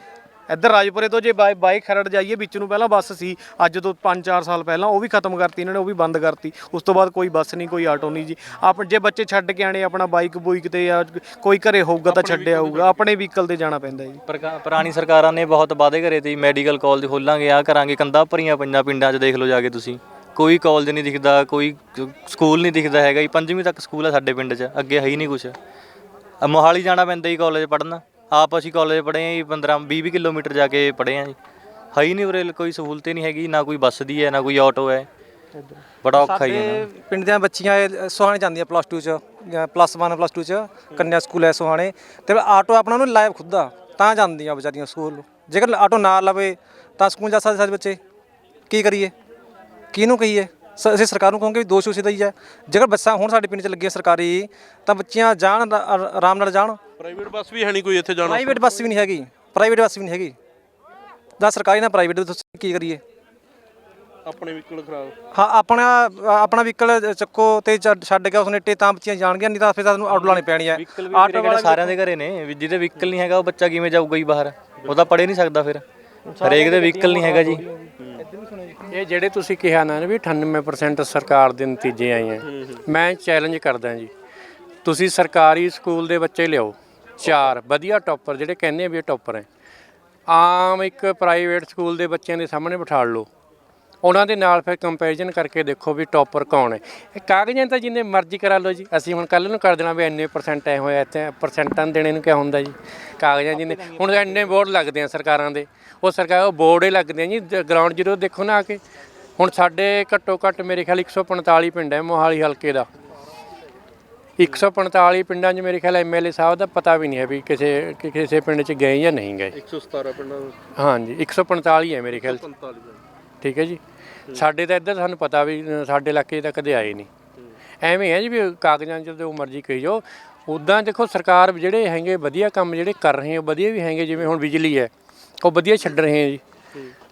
ਇੱਧਰ ਰਾਜਪੁਰੇ ਤੋਂ ਜੇ ਬਾਈ ਬਾਈਕ ਖਰੜ ਜਾਈਏ ਵਿੱਚ ਨੂੰ ਪਹਿਲਾਂ ਬੱਸ ਸੀ। ਅੱਜ ਤੋਂ 5-4 ਸਾਲ ਪਹਿਲਾਂ ਉਹ ਵੀ ਖਤਮ ਕਰਤੀ ਇਹਨਾਂ ਨੇ ਉਹ ਵੀ ਬੰਦ ਕਰਤੀ। ਉਸ ਤੋਂ ਬਾਅਦ ਕੋਈ ਬੱਸ ਨਹੀਂ ਕੋਈ ਆਟੋ ਨਹੀਂ ਜੀ। ਆਪ ਜੇ ਬੱਚੇ ਛੱਡ ਕੇ ਆਣੇ ਆਪਣਾ ਬਾਈਕ ਬੂਈਕ ਤੇ ਜਾਂ ਕੋਈ ਘਰੇ ਹੋਊਗਾ ਤਾਂ ਛੱਡਿਆ ਆਊਗਾ ਆਪਣੇ ਵਹੀਕਲ ਤੇ ਜਾਣਾ ਪੈਂਦਾ ਜੀ। ਪੁਰਾਣੀ ਸਰਕਾਰਾਂ ਨੇ ਬਹੁਤ ਵਾਅਦੇ ਕਰੇ ਤੇ ਮੈਡੀਕਲ ਕਾਲਜ ਖੋਲਾਂਗੇ ਆ ਕਰਾਂਗੇ ਕੰਧਾਂ ਭਰੀਆਂ ਪੰਜਾਂ ਪਿੰਡਾਂ 'ਚ ਦੇਖ ਲਓ ਜਾ ਕੇ ਤੁਸੀਂ। ਕੋਈ ਕਾਲਜ ਨਹੀਂ ਦਿਖਦਾ ਕੋਈ ਸਕੂਲ ਨਹੀਂ ਦਿਖਦਾ ਹੈਗਾ ਜੀ। ਪੰਜਵੀਂ ਤੱਕ ਸਕੂਲ ਹੈ ਸਾਡੇ ਪਿੰਡ 'ਚ ਅੱਗੇ ਹੈ ਹੀ ਨਹੀਂ ਕੁਛ। ਆ ਮੋਹਾਲੀ ਜਾਣਾ ਪੈਂਦਾ ਜੀ ਕਾਲਜ ਪੜ੍ਹਨ। ਆਪ ਅਸੀਂ ਕਾਲਜ ਪੜ੍ਹੇ ਆ ਜੀ 15 20 ਕਿਲੋਮੀਟਰ ਜਾ ਕੇ ਪੜ੍ਹੇ ਹਾਂ ਜੀ। ਹੈ ਹੀ ਨਹੀਂ ਉਰੇ, ਕੋਈ ਸਹੂਲਤ ਹੀ ਨਹੀਂ ਹੈਗੀ, ਨਾ ਕੋਈ ਬੱਸ ਦੀ ਹੈ, ਨਾ ਕੋਈ ਆਟੋ ਹੈ। ਬੜਾ ਔਖਾ ਹੀ ਹੈ ਨਾ। ਪਿੰਡ ਦੀਆਂ ਬੱਚੀਆਂ ਇਹ ਸੁਹਾਣੇ ਜਾਂਦੀਆਂ ਪਲੱਸ 2 ਚ, ਜਾਂ ਪਲੱਸ 1 ਪਲੱਸ 2 ਚ, ਕੰਨਿਆ ਸਕੂਲ ਹੈ ਸੁਹਾਣੇ। ਤੇ ਆਟੋ ਆਪਣਾ ਨੂੰ ਲਾਈਵ ਖੁੱਦਾ ਤਾਂ ਜਾਂਦੀਆਂ ਵਿਚਾਰੀਆਂ ਸਕੂਲ ਜੇਕਰ ਆਟੋ ਨਾ ਲਵੇ, ਤਾਂ ਸਕੂਲ ਜਾ ਸਕਦੇ, ਸਾਡੇ ਬੱਚੇ। ਕੀ ਕਰੀਏ? ਕਿਹਨੂੰ ਕਹੀਏ? ਸ- ਅਸੀਂ ਸਰਕਾਰ ਨੂੰ ਕਹਾਂਗੇ ਵੀ ਦੋਸ਼ ਉਸੇ ਦਾ ਹੀ ਹੈ। ਜੇਕਰ ਬੱਸਾਂ ਹੁਣ ਸਾਡੇ ਪਿੰਡ 'ਚ ਲੱਗੀਆਂ ਸਰਕਾਰੀ ਤਾਂ ਬੱਚੀਆਂ ਜਾਣ ਆਰਾਮ ਨਾਲ ਜਾਣ। ਪ੍ਰਾਈਵੇਟ ਬੱਸ ਵੀ ਹੈ ਨਹੀਂ ਕੋਈ ਇੱਥੇ ਜਾਣਾ ਪ੍ਰਾਈਵੇਟ ਬੱਸ ਵੀ ਨਹੀਂ ਹੈਗੀ। ਪ੍ਰਾਈਵੇਟ ਬੱਸ ਵੀ ਨਹੀਂ ਹੈਗੀ। ਦਾ ਸਰਕਾਰੀ ਨਾ ਪ੍ਰਾਈਵੇਟ। ਤੁਸੀਂ ਕੀ ਕਰੀਏ? ਆਪਣੇ ਵਹੀਕਲ ਖਰਾਬ। ਹਾਂ ਆਪਣਾ ਆਪਣਾ ਵਹੀਕਲ ਚੱਕੋ ਤੇ ਛੱਡ- ਛੱਡ ਕੇ ਉਸਨੇ ਟੇ ਤਾਂ ਬੱਚੀਆਂ ਜਾਣਗੀਆਂ ਨਹੀਂ ਤਾਂ ਫਿਰ ਸਾਨੂੰ ਆਟੋ ਲਾਣੀ ਪੈਣੀ ਹੈ। ਆਟੋ ਵਾਲਾ ਸਾਰਿਆਂ ਦੇ ਘਰੇ ਨੇ ਵੀ ਜਿਹਦੇ ਵਹੀਕਲ ਨਹੀਂ ਹੈਗਾ ਉਹ ਬੱਚਾ ਕਿਵੇਂ ਜਾਊਗਾ ਜੀ ਬਾਹਰ? ਉਹ ਤਾਂ ਪੜ੍ਹ ਹੀ ਨਹੀਂ ਸਕਦਾ ਫਿਰ। ਹਰੇਕ ਦੇ ਵਹੀਕਲ ਨਹੀਂ ਹੈਗਾ ਜੀ। ਇਹ ਜਿਹੜੇ ਤੁਸੀਂ ਕਿਹਾ ਨਾ ਵੀ 98% ਸਰਕਾਰ ਦੇ ਨਤੀਜੇ ਆਏ ਆ, ਮੈਂ ਚੈਲੰਜ ਕਰਦਾ ਜੀ। ਤੁਸੀਂ ਸਰਕਾਰੀ ਸਕੂਲ ਦੇ ਬੱਚੇ ਲਿਆਓ, ਚਾਰ ਵਧੀਆ ਟੌਪਰ ਜਿਹੜੇ ਕਹਿੰਦੇ ਆ ਵੀ ਇਹ ਟੌਪਰ ਹੈ ਆਮ ਇੱਕ ਪ੍ਰਾਈਵੇਟ ਸਕੂਲ ਦੇ ਬੱਚਿਆਂ ਦੇ ਸਾਹਮਣੇ ਬਿਠਾ ਲਓ। ਉਹਨਾਂ ਦੇ ਨਾਲ ਫਿਰ ਕੰਪੈਰੀਜ਼ਨ ਕਰਕੇ ਦੇਖੋ ਵੀ ਟੌਪਰ ਕੌਣ ਹੈ। ਇਹ ਕਾਗਜ਼ਾਂ ਤਾਂ ਜਿੰਨੇ ਮਰਜ਼ੀ ਕਰਾ ਲਓ ਜੀ। ਅਸੀਂ ਹੁਣ ਕੱਲ ਨੂੰ ਕਰ ਦੇਣਾ ਵੀ ਇੰਨੇ ਪਰਸੈਂਟ ਐ ਹੋਇਆ ਇੱਥੇ ਪਰਸੈਂਟਾਂ ਦੇਣੇ ਨੂੰ ਕਿਆ ਹੁੰਦਾ ਜੀ? ਕਾਗਜ਼ਾਂ ਜਿੰਨੇ ਹੁਣ ਇੰਨੇ ਬੋਰਡ ਲੱਗਦੇ ਆ ਸਰਕਾਰਾਂ ਦੇ। ਉਹ ਸਰਕਾਰ ਉਹ ਬੋਰਡ ਹੀ ਲੱਗਦੇ ਆ ਜੀ। ਗਰਾਊਂਡ ਜ਼ੀਰੋ ਦੇਖੋ ਨਾ ਆ ਕੇ। ਹੁਣ ਸਾਡੇ ਘੱਟੋ ਘੱਟ ਮੇਰੇ ਖਿਆਲ 145 ਪਿੰਡ ਹੈ ਮੋਹਾਲੀ ਹਲਕੇ ਦਾ। 145 ਪਿੰਡਾਂ 'ਚ ਮੇਰੇ ਖਿਆਲ ਐਮਐਲਏ ਸਾਹਿਬ ਦਾ ਪਤਾ ਵੀ ਨਹੀਂ ਹੈ ਵੀ ਕਿਸੇ ਕਿਸੇ ਪਿੰਡ 'ਚ ਗਏ ਜਾਂ ਨਹੀਂ ਗਏ। 117 ਪਿੰਡਾਂ ਹਾਂਜੀ 145 ਹੈ ਮੇਰੇ ਖਿਆਲ 'ਚ। 45 ਠੀਕ ਹੈ ਜੀ। ਸਾਡੇ ਤਾਂ ਇੱਧਰ ਸਾਨੂੰ ਪਤਾ ਵੀ ਸਾਡੇ ਇਲਾਕੇ ਤਾਂ ਕਦੇ ਆਏ ਨਹੀਂ। ਐਵੇਂ ਹੈ ਜੀ ਵੀ ਕਾਗਜ਼ਾਂ 'ਚ ਜੋ ਮਰਜ਼ੀ ਕਹੀ ਜਾਓ ਉਦਾਂ ਦੇਖੋ ਸਰਕਾਰ ਜਿਹੜੇ ਹੈਗੇ ਵਧੀਆ ਕੰਮ ਜਿਹੜੇ ਕਰ ਰਹੇ ਆ, ਵਧੀਆ ਵੀ ਹੈਗੇ, ਜਿਵੇਂ ਹੁਣ ਬਿਜਲੀ ਹੈ, ਉਹ ਵਧੀਆ ਛੱਡ ਰਹੇ ਆ ਜੀ।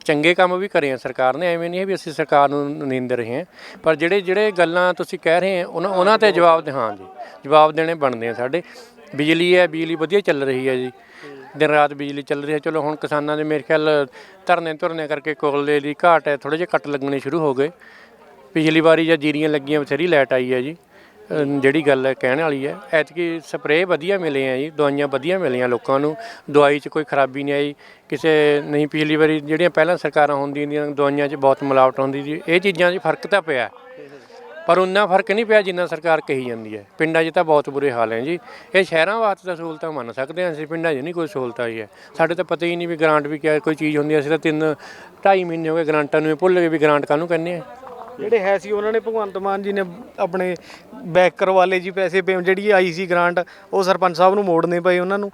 ਚੰਗੇ ਕੰਮ ਵੀ ਕਰੇ ਆ ਸਰਕਾਰ ਨੇ, ਐਵੇਂ ਨਹੀਂ ਹੈ ਵੀ ਅਸੀਂ ਸਰਕਾਰ ਨੂੰ ਨਿੰਦ ਰਹੇ ਹਾਂ ਪਰ ਜਿਹੜੇ ਜਿਹੜੇ ਗੱਲਾਂ ਤੁਸੀਂ ਕਹਿ ਰਹੇ ਆ, ਉਹਨਾਂ ਉਹਨਾਂ ਤੇ ਜਵਾਬ ਦੇ ਹਾਂ ਜੀ, ਜਵਾਬ ਦੇਣੇ ਬਣਦੇ ਆ ਸਾਡੇ। ਬਿਜਲੀ ਹੈ, ਬਿਜਲੀ ਵਧੀਆ ਚੱਲ ਰਹੀ ਹੈ ਜੀ। ਦਿਨ ਰਾਤ ਬਿਜਲੀ ਚੱਲ ਰਹੀ ਹੈ। ਚਲੋ ਹੁਣ ਕਿਸਾਨਾਂ ਦੇ ਮੇਰੇ ਖਿਆਲ ਧਰਨੇ ਧੁਰਨੇ ਕਰਕੇ ਕੋਲੇ ਦੀ ਘਾਟ ਹੈ। ਥੋੜੇ ਜਿਹੇ ਕੱਟ ਲੱਗਣੇ ਸ਼ੁਰੂ ਹੋ ਗਏ। ਪਿਛਲੀ ਵਾਰੀ ਜਾਂ ਜੀਰੀਆਂ ਲੱਗੀਆਂ, ਬਥੇਰੀ ਲੈਟ ਆਈ ਹੈ ਜੀ। ਜਿਹੜੀ ਗੱਲ ਹੈ ਕਹਿਣ ਵਾਲੀ ਹੈ, ਐਤਕੀ ਸਪਰੇਅ ਵਧੀਆ ਮਿਲੇ ਆ ਜੀ, ਦਵਾਈਆਂ ਵਧੀਆ ਮਿਲੀਆਂ ਲੋਕਾਂ ਨੂੰ। ਦਵਾਈ 'ਚ ਕੋਈ ਖਰਾਬੀ ਨਹੀਂ ਆਈ। ਕਿਸੇ ਨਹੀਂ, ਪਿਛਲੀ ਵਾਰੀ ਜਿਹੜੀਆਂ ਪਹਿਲਾਂ ਸਰਕਾਰਾਂ ਹੁੰਦੀਆਂ ਦੀਆਂ ਦਵਾਈਆਂ 'ਚ ਬਹੁਤ ਮਿਲਾਵਟ ਹੁੰਦੀ ਸੀ। ਇਹ ਚੀਜ਼ਾਂ 'ਚ ਫ਼ਰਕ ਤਾਂ ਪਿਆ। ਪਰ ਉਨਾ ਫ਼ਰਕ ਨਹੀਂ ਪਿਆ ਜਿੰਨਾ ਸਰਕਾਰ ਕਹੀ ਜਾਂਦੀ ਹੈ। ਪਿੰਡਾਂ 'ਚ ਤਾਂ ਬਹੁਤ ਬੁਰੇ ਹਾਲ ਹੈ ਜੀ। ਇਹ ਸ਼ਹਿਰਾਂ ਵਾਸਤੇ ਤਾਂ ਸਹੂਲਤਾਂ ਮੰਨ ਸਕਦੇ ਹਾਂ ਅਸੀਂ, ਪਿੰਡਾਂ 'ਚ ਨਹੀਂ ਕੋਈ ਸਹੂਲਤ ਆਈ ਹੈ ਸਾਡੇ ਤਾਂ ਪਤਾ ਹੀ ਨਹੀਂ ਵੀ ਗ੍ਰਾਂਟ ਵੀ ਕਿਆ ਕੋਈ ਚੀਜ਼ ਹੁੰਦੀ ਹੈ। ਅਸੀਂ ਤਾਂ ਤਿੰਨ, ਢਾਈ ਮਹੀਨੇ ਹੋ ਗਏ ਗ੍ਰਾਂਟਾਂ ਨੂੰ ਹੀ ਭੁੱਲ ਗਏ ਵੀ ਗ੍ਰਾਂਟ ਕਾਹਨੂੰ ਕਹਿੰਦੇ ਆ। ਜਿਹੜੇ ਹੈ ਸੀ, ਉਹਨਾਂ ਨੇ ਭਗਵੰਤ ਮਾਨ ਜੀ ਨੇ ਆਪਣੇ ਬੈਕ ਕਰਵਾ ਜੀ ਪੈਸੇ ਪੇ ਜਿਹੜੀ ਆਈ ਸੀ ਗ੍ਰਾਂਟ ਉਹ ਸਰਪੰਚ ਸਾਹਿਬ ਨੂੰ ਮੋੜਨੇ ਪਏ ਉਹਨਾਂ ਨੂੰ।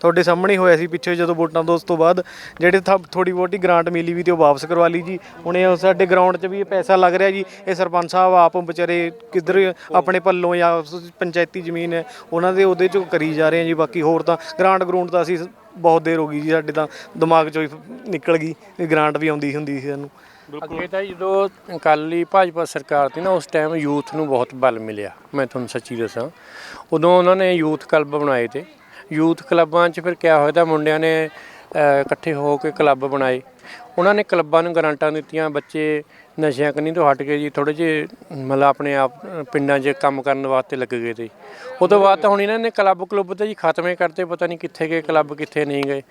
ਤੁਹਾਡੇ ਸਾਹਮਣੇ ਹੋਇਆ ਸੀ ਪਿੱਛੇ ਜਦੋਂ ਵੋਟਾਂ ਤੋਂ ਉਸ ਤੋਂ ਬਾਅਦ, ਜਿਹੜੇ ਥੋੜੀ ਬਹੁਤੀ ਗ੍ਰਾਂਟ ਮਿਲੀ ਵੀ ਤੇ ਉਹ ਵਾਪਸ ਕਰਵਾ ਲਈ ਜੀ। ਹੁਣ ਇਹ ਸਾਡੇ ਗਰਾਊਂਡ 'ਚ ਵੀ ਇਹ ਪੈਸਾ ਲੱਗ ਰਿਹਾ ਜੀ। ਇਹ ਸਰਪੰਚ ਸਾਹਿਬ ਆਪ ਵਿਚਾਰੇ ਕਿੱਧਰ ਆਪਣੇ ਪੱਲੋਂ ਜਾਂ ਪੰਚਾਇਤੀ ਜ਼ਮੀਨ ਹੈ, ਉਹਨਾਂ ਦੇ ਉਹਦੇ 'ਚੋਂ ਕਰੀ ਜਾ ਰਹੇ ਆ ਜੀ। ਬਾਕੀ ਹੋਰ ਤਾਂ ਗ੍ਰਾਂਟ ਗਰੂੰਟ ਤਾਂ ਅਸੀਂ ਬਹੁਤ ਦੇਰ ਹੋ ਗਈ ਜੀ ਸਾਡੇ ਤਾਂ ਦਿਮਾਗ 'ਚੋਂ ਹੀ ਨਿਕਲ ਗਈ ਵੀ ਗ੍ਰਾਂਟ ਵੀ ਆਉਂਦੀ ਹੁੰਦੀ ਸੀ ਸਾਨੂੰ। ਅੱਗੇ ਤਾਂ ਜਦੋਂ ਅਕਾਲੀ ਭਾਜਪਾ ਸਰਕਾਰ ਸੀ ਨਾ, ਉਸ ਟਾਈਮ ਯੂਥ ਨੂੰ ਬਹੁਤ ਬਲ ਮਿਲਿਆ। ਮੈਂ ਤੁਹਾਨੂੰ ਸੱਚੀ ਦੱਸਾਂ। ਉਦੋਂ ਉਹਨਾਂ ਨੇ ਯੂਥ ਕਲੱਬ ਬਣਾਏ ਤੇ ਯੂਥ ਕਲੱਬਾਂ 'ਚ ਫਿਰ ਕਿਆ ਹੋਇਆ ਤਾਂ ਮੁੰਡਿਆਂ ਨੇ ਇਕੱਠੇ ਹੋ ਕੇ ਕਲੱਬ ਬਣਾਏ। ਉਹਨਾਂ ਨੇ ਕਲੱਬਾਂ ਨੂੰ ਗਰਾਂਟਾਂ ਦਿੱਤੀਆਂ, ਬੱਚੇ ਨਸ਼ਿਆਂ ਕਨੀ ਤੋਂ ਹਟ ਕੇ ਜੀ ਥੋੜੇ ਜਿਹੇ, ਮਤਲਬ ਆਪਣੇ ਆਪ, ਪਿੰਡਾਂ 'ਚ ਕੰਮ ਕਰਨ ਵਾਸਤੇ ਲੱਗ ਗਏ ਤੇ। ਉਹ ਤੋਂ ਬਾਅਦ ਤਾਂ ਹੁਣ ਇਹਨਾਂ ਨੇ ਕਲੱਬ ਕਲੱਬ ਤਾਂ ਜੀ ਖਤਮ ਕਰਤੇ, ਪਤਾ ਨਹੀਂ ਕਿੱਥੇ ਗਏ, ਕਲੱਬ ਕਿੱਥੇ ਨਹੀਂ ਗਏ।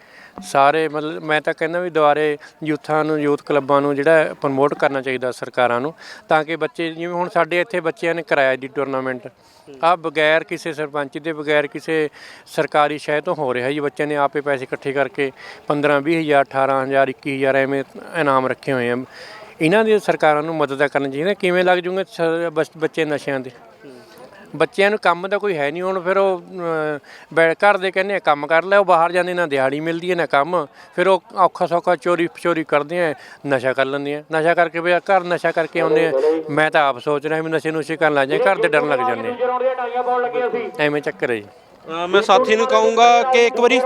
ਸਾਰੇ ਮਤਲਬ, ਮੈਂ ਤਾਂ ਕਹਿੰਦਾ ਵੀ ਦੁਬਾਰੇ ਯੂਥਾਂ ਨੂੰ, ਯੂਥ ਕਲੱਬਾਂ ਨੂੰ ਜਿਹੜਾ ਪ੍ਰਮੋਟ ਕਰਨਾ ਚਾਹੀਦਾ ਸਰਕਾਰਾਂ ਨੂੰ, ਤਾਂ ਕਿ ਬੱਚੇ, ਜਿਵੇਂ ਹੁਣ ਸਾਡੇ ਇੱਥੇ ਬੱਚਿਆਂ ਨੇ ਕਰਾਇਆ ਜੀ ਟੂਰਨਾਮੈਂਟ ਆ ਬਗੈਰ ਕਿਸੇ ਸਰਪੰਚ ਦੇ, ਬਗੈਰ ਕਿਸੇ ਸਰਕਾਰੀ ਸ਼ਹਿ ਤੋਂ ਹੋ ਰਿਹਾ ਜੀ, ਬੱਚਿਆਂ ਨੇ ਆਪੇ ਪੈਸੇ ਇਕੱਠੇ ਕਰਕੇ 15 20 ਹਜ਼ਾਰ 18 ਹਜ਼ਾਰ 21 ਹਜ਼ਾਰ ਐਵੇਂ ਇਨਾਮ ਰੱਖੇ ਹੋਏ ਆ। ਇਹਨਾਂ ਦੀ ਸਰਕਾਰਾਂ ਨੂੰ ਮਦਦ ਕਰਨੀ ਚਾਹੀਦੀ ਕਿਵੇਂ ਲੱਗ ਜੂਗੇ ਸ- ਬੱਚੇ ਨਸ਼ਿਆਂ ਦੇ? ਬੱਚਿਆਂ ਨੂੰ ਕੰਮ ਦਾ ਕੋਈ ਹੈ ਨਹੀਂ ਹੁਣ ਫਿਰ ਉਹ ਅਮ, ਘਰ ਦੇ ਕਹਿੰਦੇ ਆ ਕੰਮ ਕਰ ਲੈ ਉਹ ਬਾਹਰ ਜਾਂਦੇ ਨਾ ਦਿਹਾੜੀ ਮਿਲਦੀ ਹੈ ਨਾ ਕੰਮ। ਫਿਰ ਉਹ ਔਖਾ ਸੌਖਾ ਚੋਰੀ ਚੋਰੀ ਕਰਦੇ ਆ ਨਸ਼ਾ ਕਰ ਲੈਂਦੇ ਆ। ਨਸ਼ਾ ਕਰਕੇ ਵੀ ਘਰ ਨਸ਼ਾ ਕਰਕੇ ਆਉਂਦੇ ਆ। ਮੈਂ ਤਾਂ ਆਪ ਸੋਚ ਰਿਹਾ ਵੀ ਨਸ਼ੇ ਨੁਸ਼ੇ ਕਰਨ ਲੱਗ ਜਾਏ ਘਰ ਦੇ ਡਰਨ ਲੱਗ ਜਾਂਦੇ ਐਵੇਂ ਚੱਕਰ ਹੈ ਜੀ। ਅ, ਮੈਂ ਸਾਥੀ ਨੂੰ ਕਹੂੰਗਾ ਕਿ ਇੱਕ ਵਾਰੀ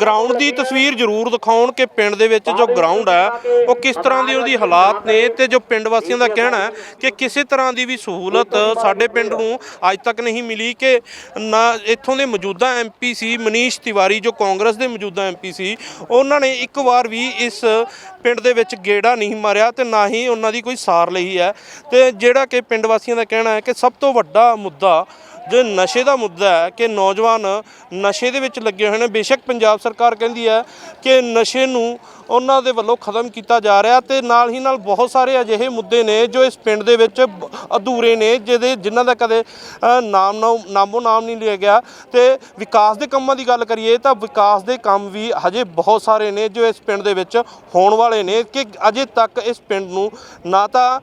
ਗਰਾਊਂਡ ਦੀ ਤਸਵੀਰ ਜ਼ਰੂਰ ਦਿਖਾਉਣ ਕਿ ਪਿੰਡ ਦੇ ਵਿੱਚ ਜੋ ਗਰਾਊਂਡ ਹੈ ਉਹ ਕਿਸ ਤਰ੍ਹਾਂ ਦੀ ਉਹਦੀ ਹਾਲਾਤ ਨੇ ਤੇ ਜੋ ਪਿੰਡ ਵਾਸੀਆਂ ਦਾ ਕਹਿਣਾ ਹੈ ਕਿ ਕਿਸੇ ਤਰ੍ਹਾਂ ਦੀ ਵੀ ਸਹੂਲਤ ਸਾਡੇ ਪਿੰਡ ਨੂੰ ਅੱਜ ਤੱਕ ਨਹੀਂ ਮਿਲੀ ਕਿ ਨਾ ਇੱਥੋਂ ਦੇ ਮੌਜੂਦਾ ਐਮਪੀ ਸੀ ਮਨੀਸ਼ ਤਿਵਾਰੀ ਜੋ ਕਾਂਗਰਸ ਦੇ ਮੌਜੂਦਾ ਐਮਪੀ ਸੀ ਉਹਨਾਂ ਨੇ ਇੱਕ ਵਾਰ ਵੀ ਇਸ ਪਿੰਡ ਦੇ ਵਿੱਚ ਗੇੜਾ ਨਹੀਂ ਮਾਰਿਆ ਤੇ ਨਾ ਹੀ ਉਹਨਾਂ ਦੀ ਕੋਈ ਸਾਰ ਲਈ ਹੈ। ਤੇ ਜਿਹੜਾ ਕਿ ਪਿੰਡ ਵਾਸੀਆਂ ਦਾ ਕਹਿਣਾ ਹੈ ਕਿ ਸਭ ਤੋਂ ਵੱਡਾ ਮੁੱਦਾ ਜੋ ਨਸ਼ੇ ਦਾ ਮੁੱਦਾ ਹੈ ਕਿ ਨੌਜਵਾਨ ਨਸ਼ੇ ਦੇ ਵਿੱਚ ਲੱਗੇ ਹੋਏ ਨੇ, ਬੇਸ਼ੱਕ ਪੰਜਾਬ ਸਰਕਾਰ ਕਹਿੰਦੀ ਹੈ ਕਿ ਨਸ਼ੇ ਨੂੰ ਉਹਨਾਂ ਦੇ ਵੱਲੋਂ ਖਤਮ ਕੀਤਾ ਜਾ ਰਿਹਾ ਤੇ ਨਾਲ ਹੀ ਨਾਲ ਬਹੁਤ ਸਾਰੇ ਅਜਿਹੇ ਮੁੱਦੇ ਨੇ ਜੋ ਇਸ ਪਿੰਡ ਦੇ ਵਿੱਚ ਅਧੂਰੇ ਨੇ ਜਿਹਦੇ ਜਿਨ੍ਹਾਂ ਦਾ ਕਦੇ ਨਾਮ ਨਾ ਨਾਮੋ ਨਾਮ ਨਹੀਂ ਲਿਆ ਗਿਆ। ਤੇ ਵਿਕਾਸ ਦੇ ਕੰਮਾਂ ਦੀ ਗੱਲ ਕਰੀਏ ਤਾਂ ਵਿਕਾਸ ਦੇ ਕੰਮ ਵੀ ਹਜੇ ਬਹੁਤ ਸਾਰੇ ਨੇ ਜੋ ਇਸ ਪਿੰਡ ਦੇ ਵਿੱਚ ਹੋਣ ਵਾਲੇ ਨੇ ਕਿ ਅਜੇ ਤੱਕ ਇਸ ਪਿੰਡ ਨੂੰ ਨਾ ਤਾਂ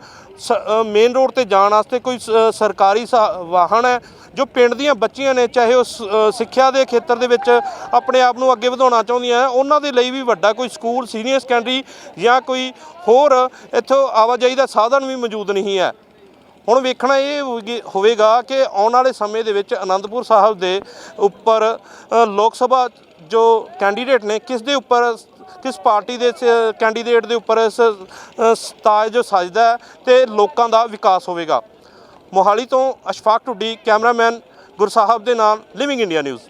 ਮੇਨ ਰੋਡ ਤੇ ਜਾਣ ਵਾਸਤੇ ਕੋਈ ਸ- ਸਰਕਾਰੀ ਸਾ- ਵਾਹਨ ਹੈ ਜੋ ਪਿੰਡ ਦੀਆਂ ਬੱਚੀਆਂ ਨੇ ਚਾਹੇ ਉਹ ਸ- ਸਿੱਖਿਆ ਦੇ ਖੇਤਰ ਦੇ ਵਿੱਚ ਆਪਣੇ ਆਪ ਨੂੰ ਅੱਗੇ ਵਧਾਉਣਾ ਚਾਹੁੰਦੀਆਂ ਹੈ, ਉਹਨਾਂ ਦੇ ਲਈ ਵੀ ਵੱਡਾ ਕੋਈ ਸਕੂਲ ਸੀਨੀਅਰ ਸੈਕੰਡਰੀ ਜਾਂ ਕੋਈ ਹੋਰ ਇੱਥੋਂ ਆਵਾਜਾਈ ਦਾ ਸਾਧਨ ਵੀ ਮੌਜੂਦ ਨਹੀਂ ਹੈ। ਹੁਣ ਵੇਖਣਾ ਇਹ ਹੋਵੇਗੀ- ਹੋਵੇਗਾ ਕਿ ਆਉਣ ਵਾਲੇ ਸਮੇਂ ਦੇ ਵਿੱਚ ਅਨੰਦਪੁਰ ਸਾਹਿਬ ਦੇ ਉੱਪਰ ਲੋਕ ਸਭਾ ਜੋ ਕੈਂਡੀਡੇਟ ਨੇ ਕਿਸ ਦੇ ਉੱਪਰ ਕਿਸ ਪਾਰਟੀ ਦੇ ਕੈਂਡੀਡੇਟ ਦੇ ਉੱਪਰ ਇਸ ਅ, ਸਤਾਜ ਜੋ ਸਜਦਾ ਤੇ ਲੋਕਾਂ ਦਾ ਵਿਕਾਸ ਹੋਵੇਗਾ। ਮੋਹਾਲੀ ਤੋਂ ਅਸ਼ਫਾਕ ਟੁੱਡੀ ਕੈਮਰਾਮੈਨ ਗੁਰਸਾਹਿਬ ਦੇ ਨਾਲ ਲਿਵਿੰਗ ਇੰਡੀਆ ਨਿਊਜ਼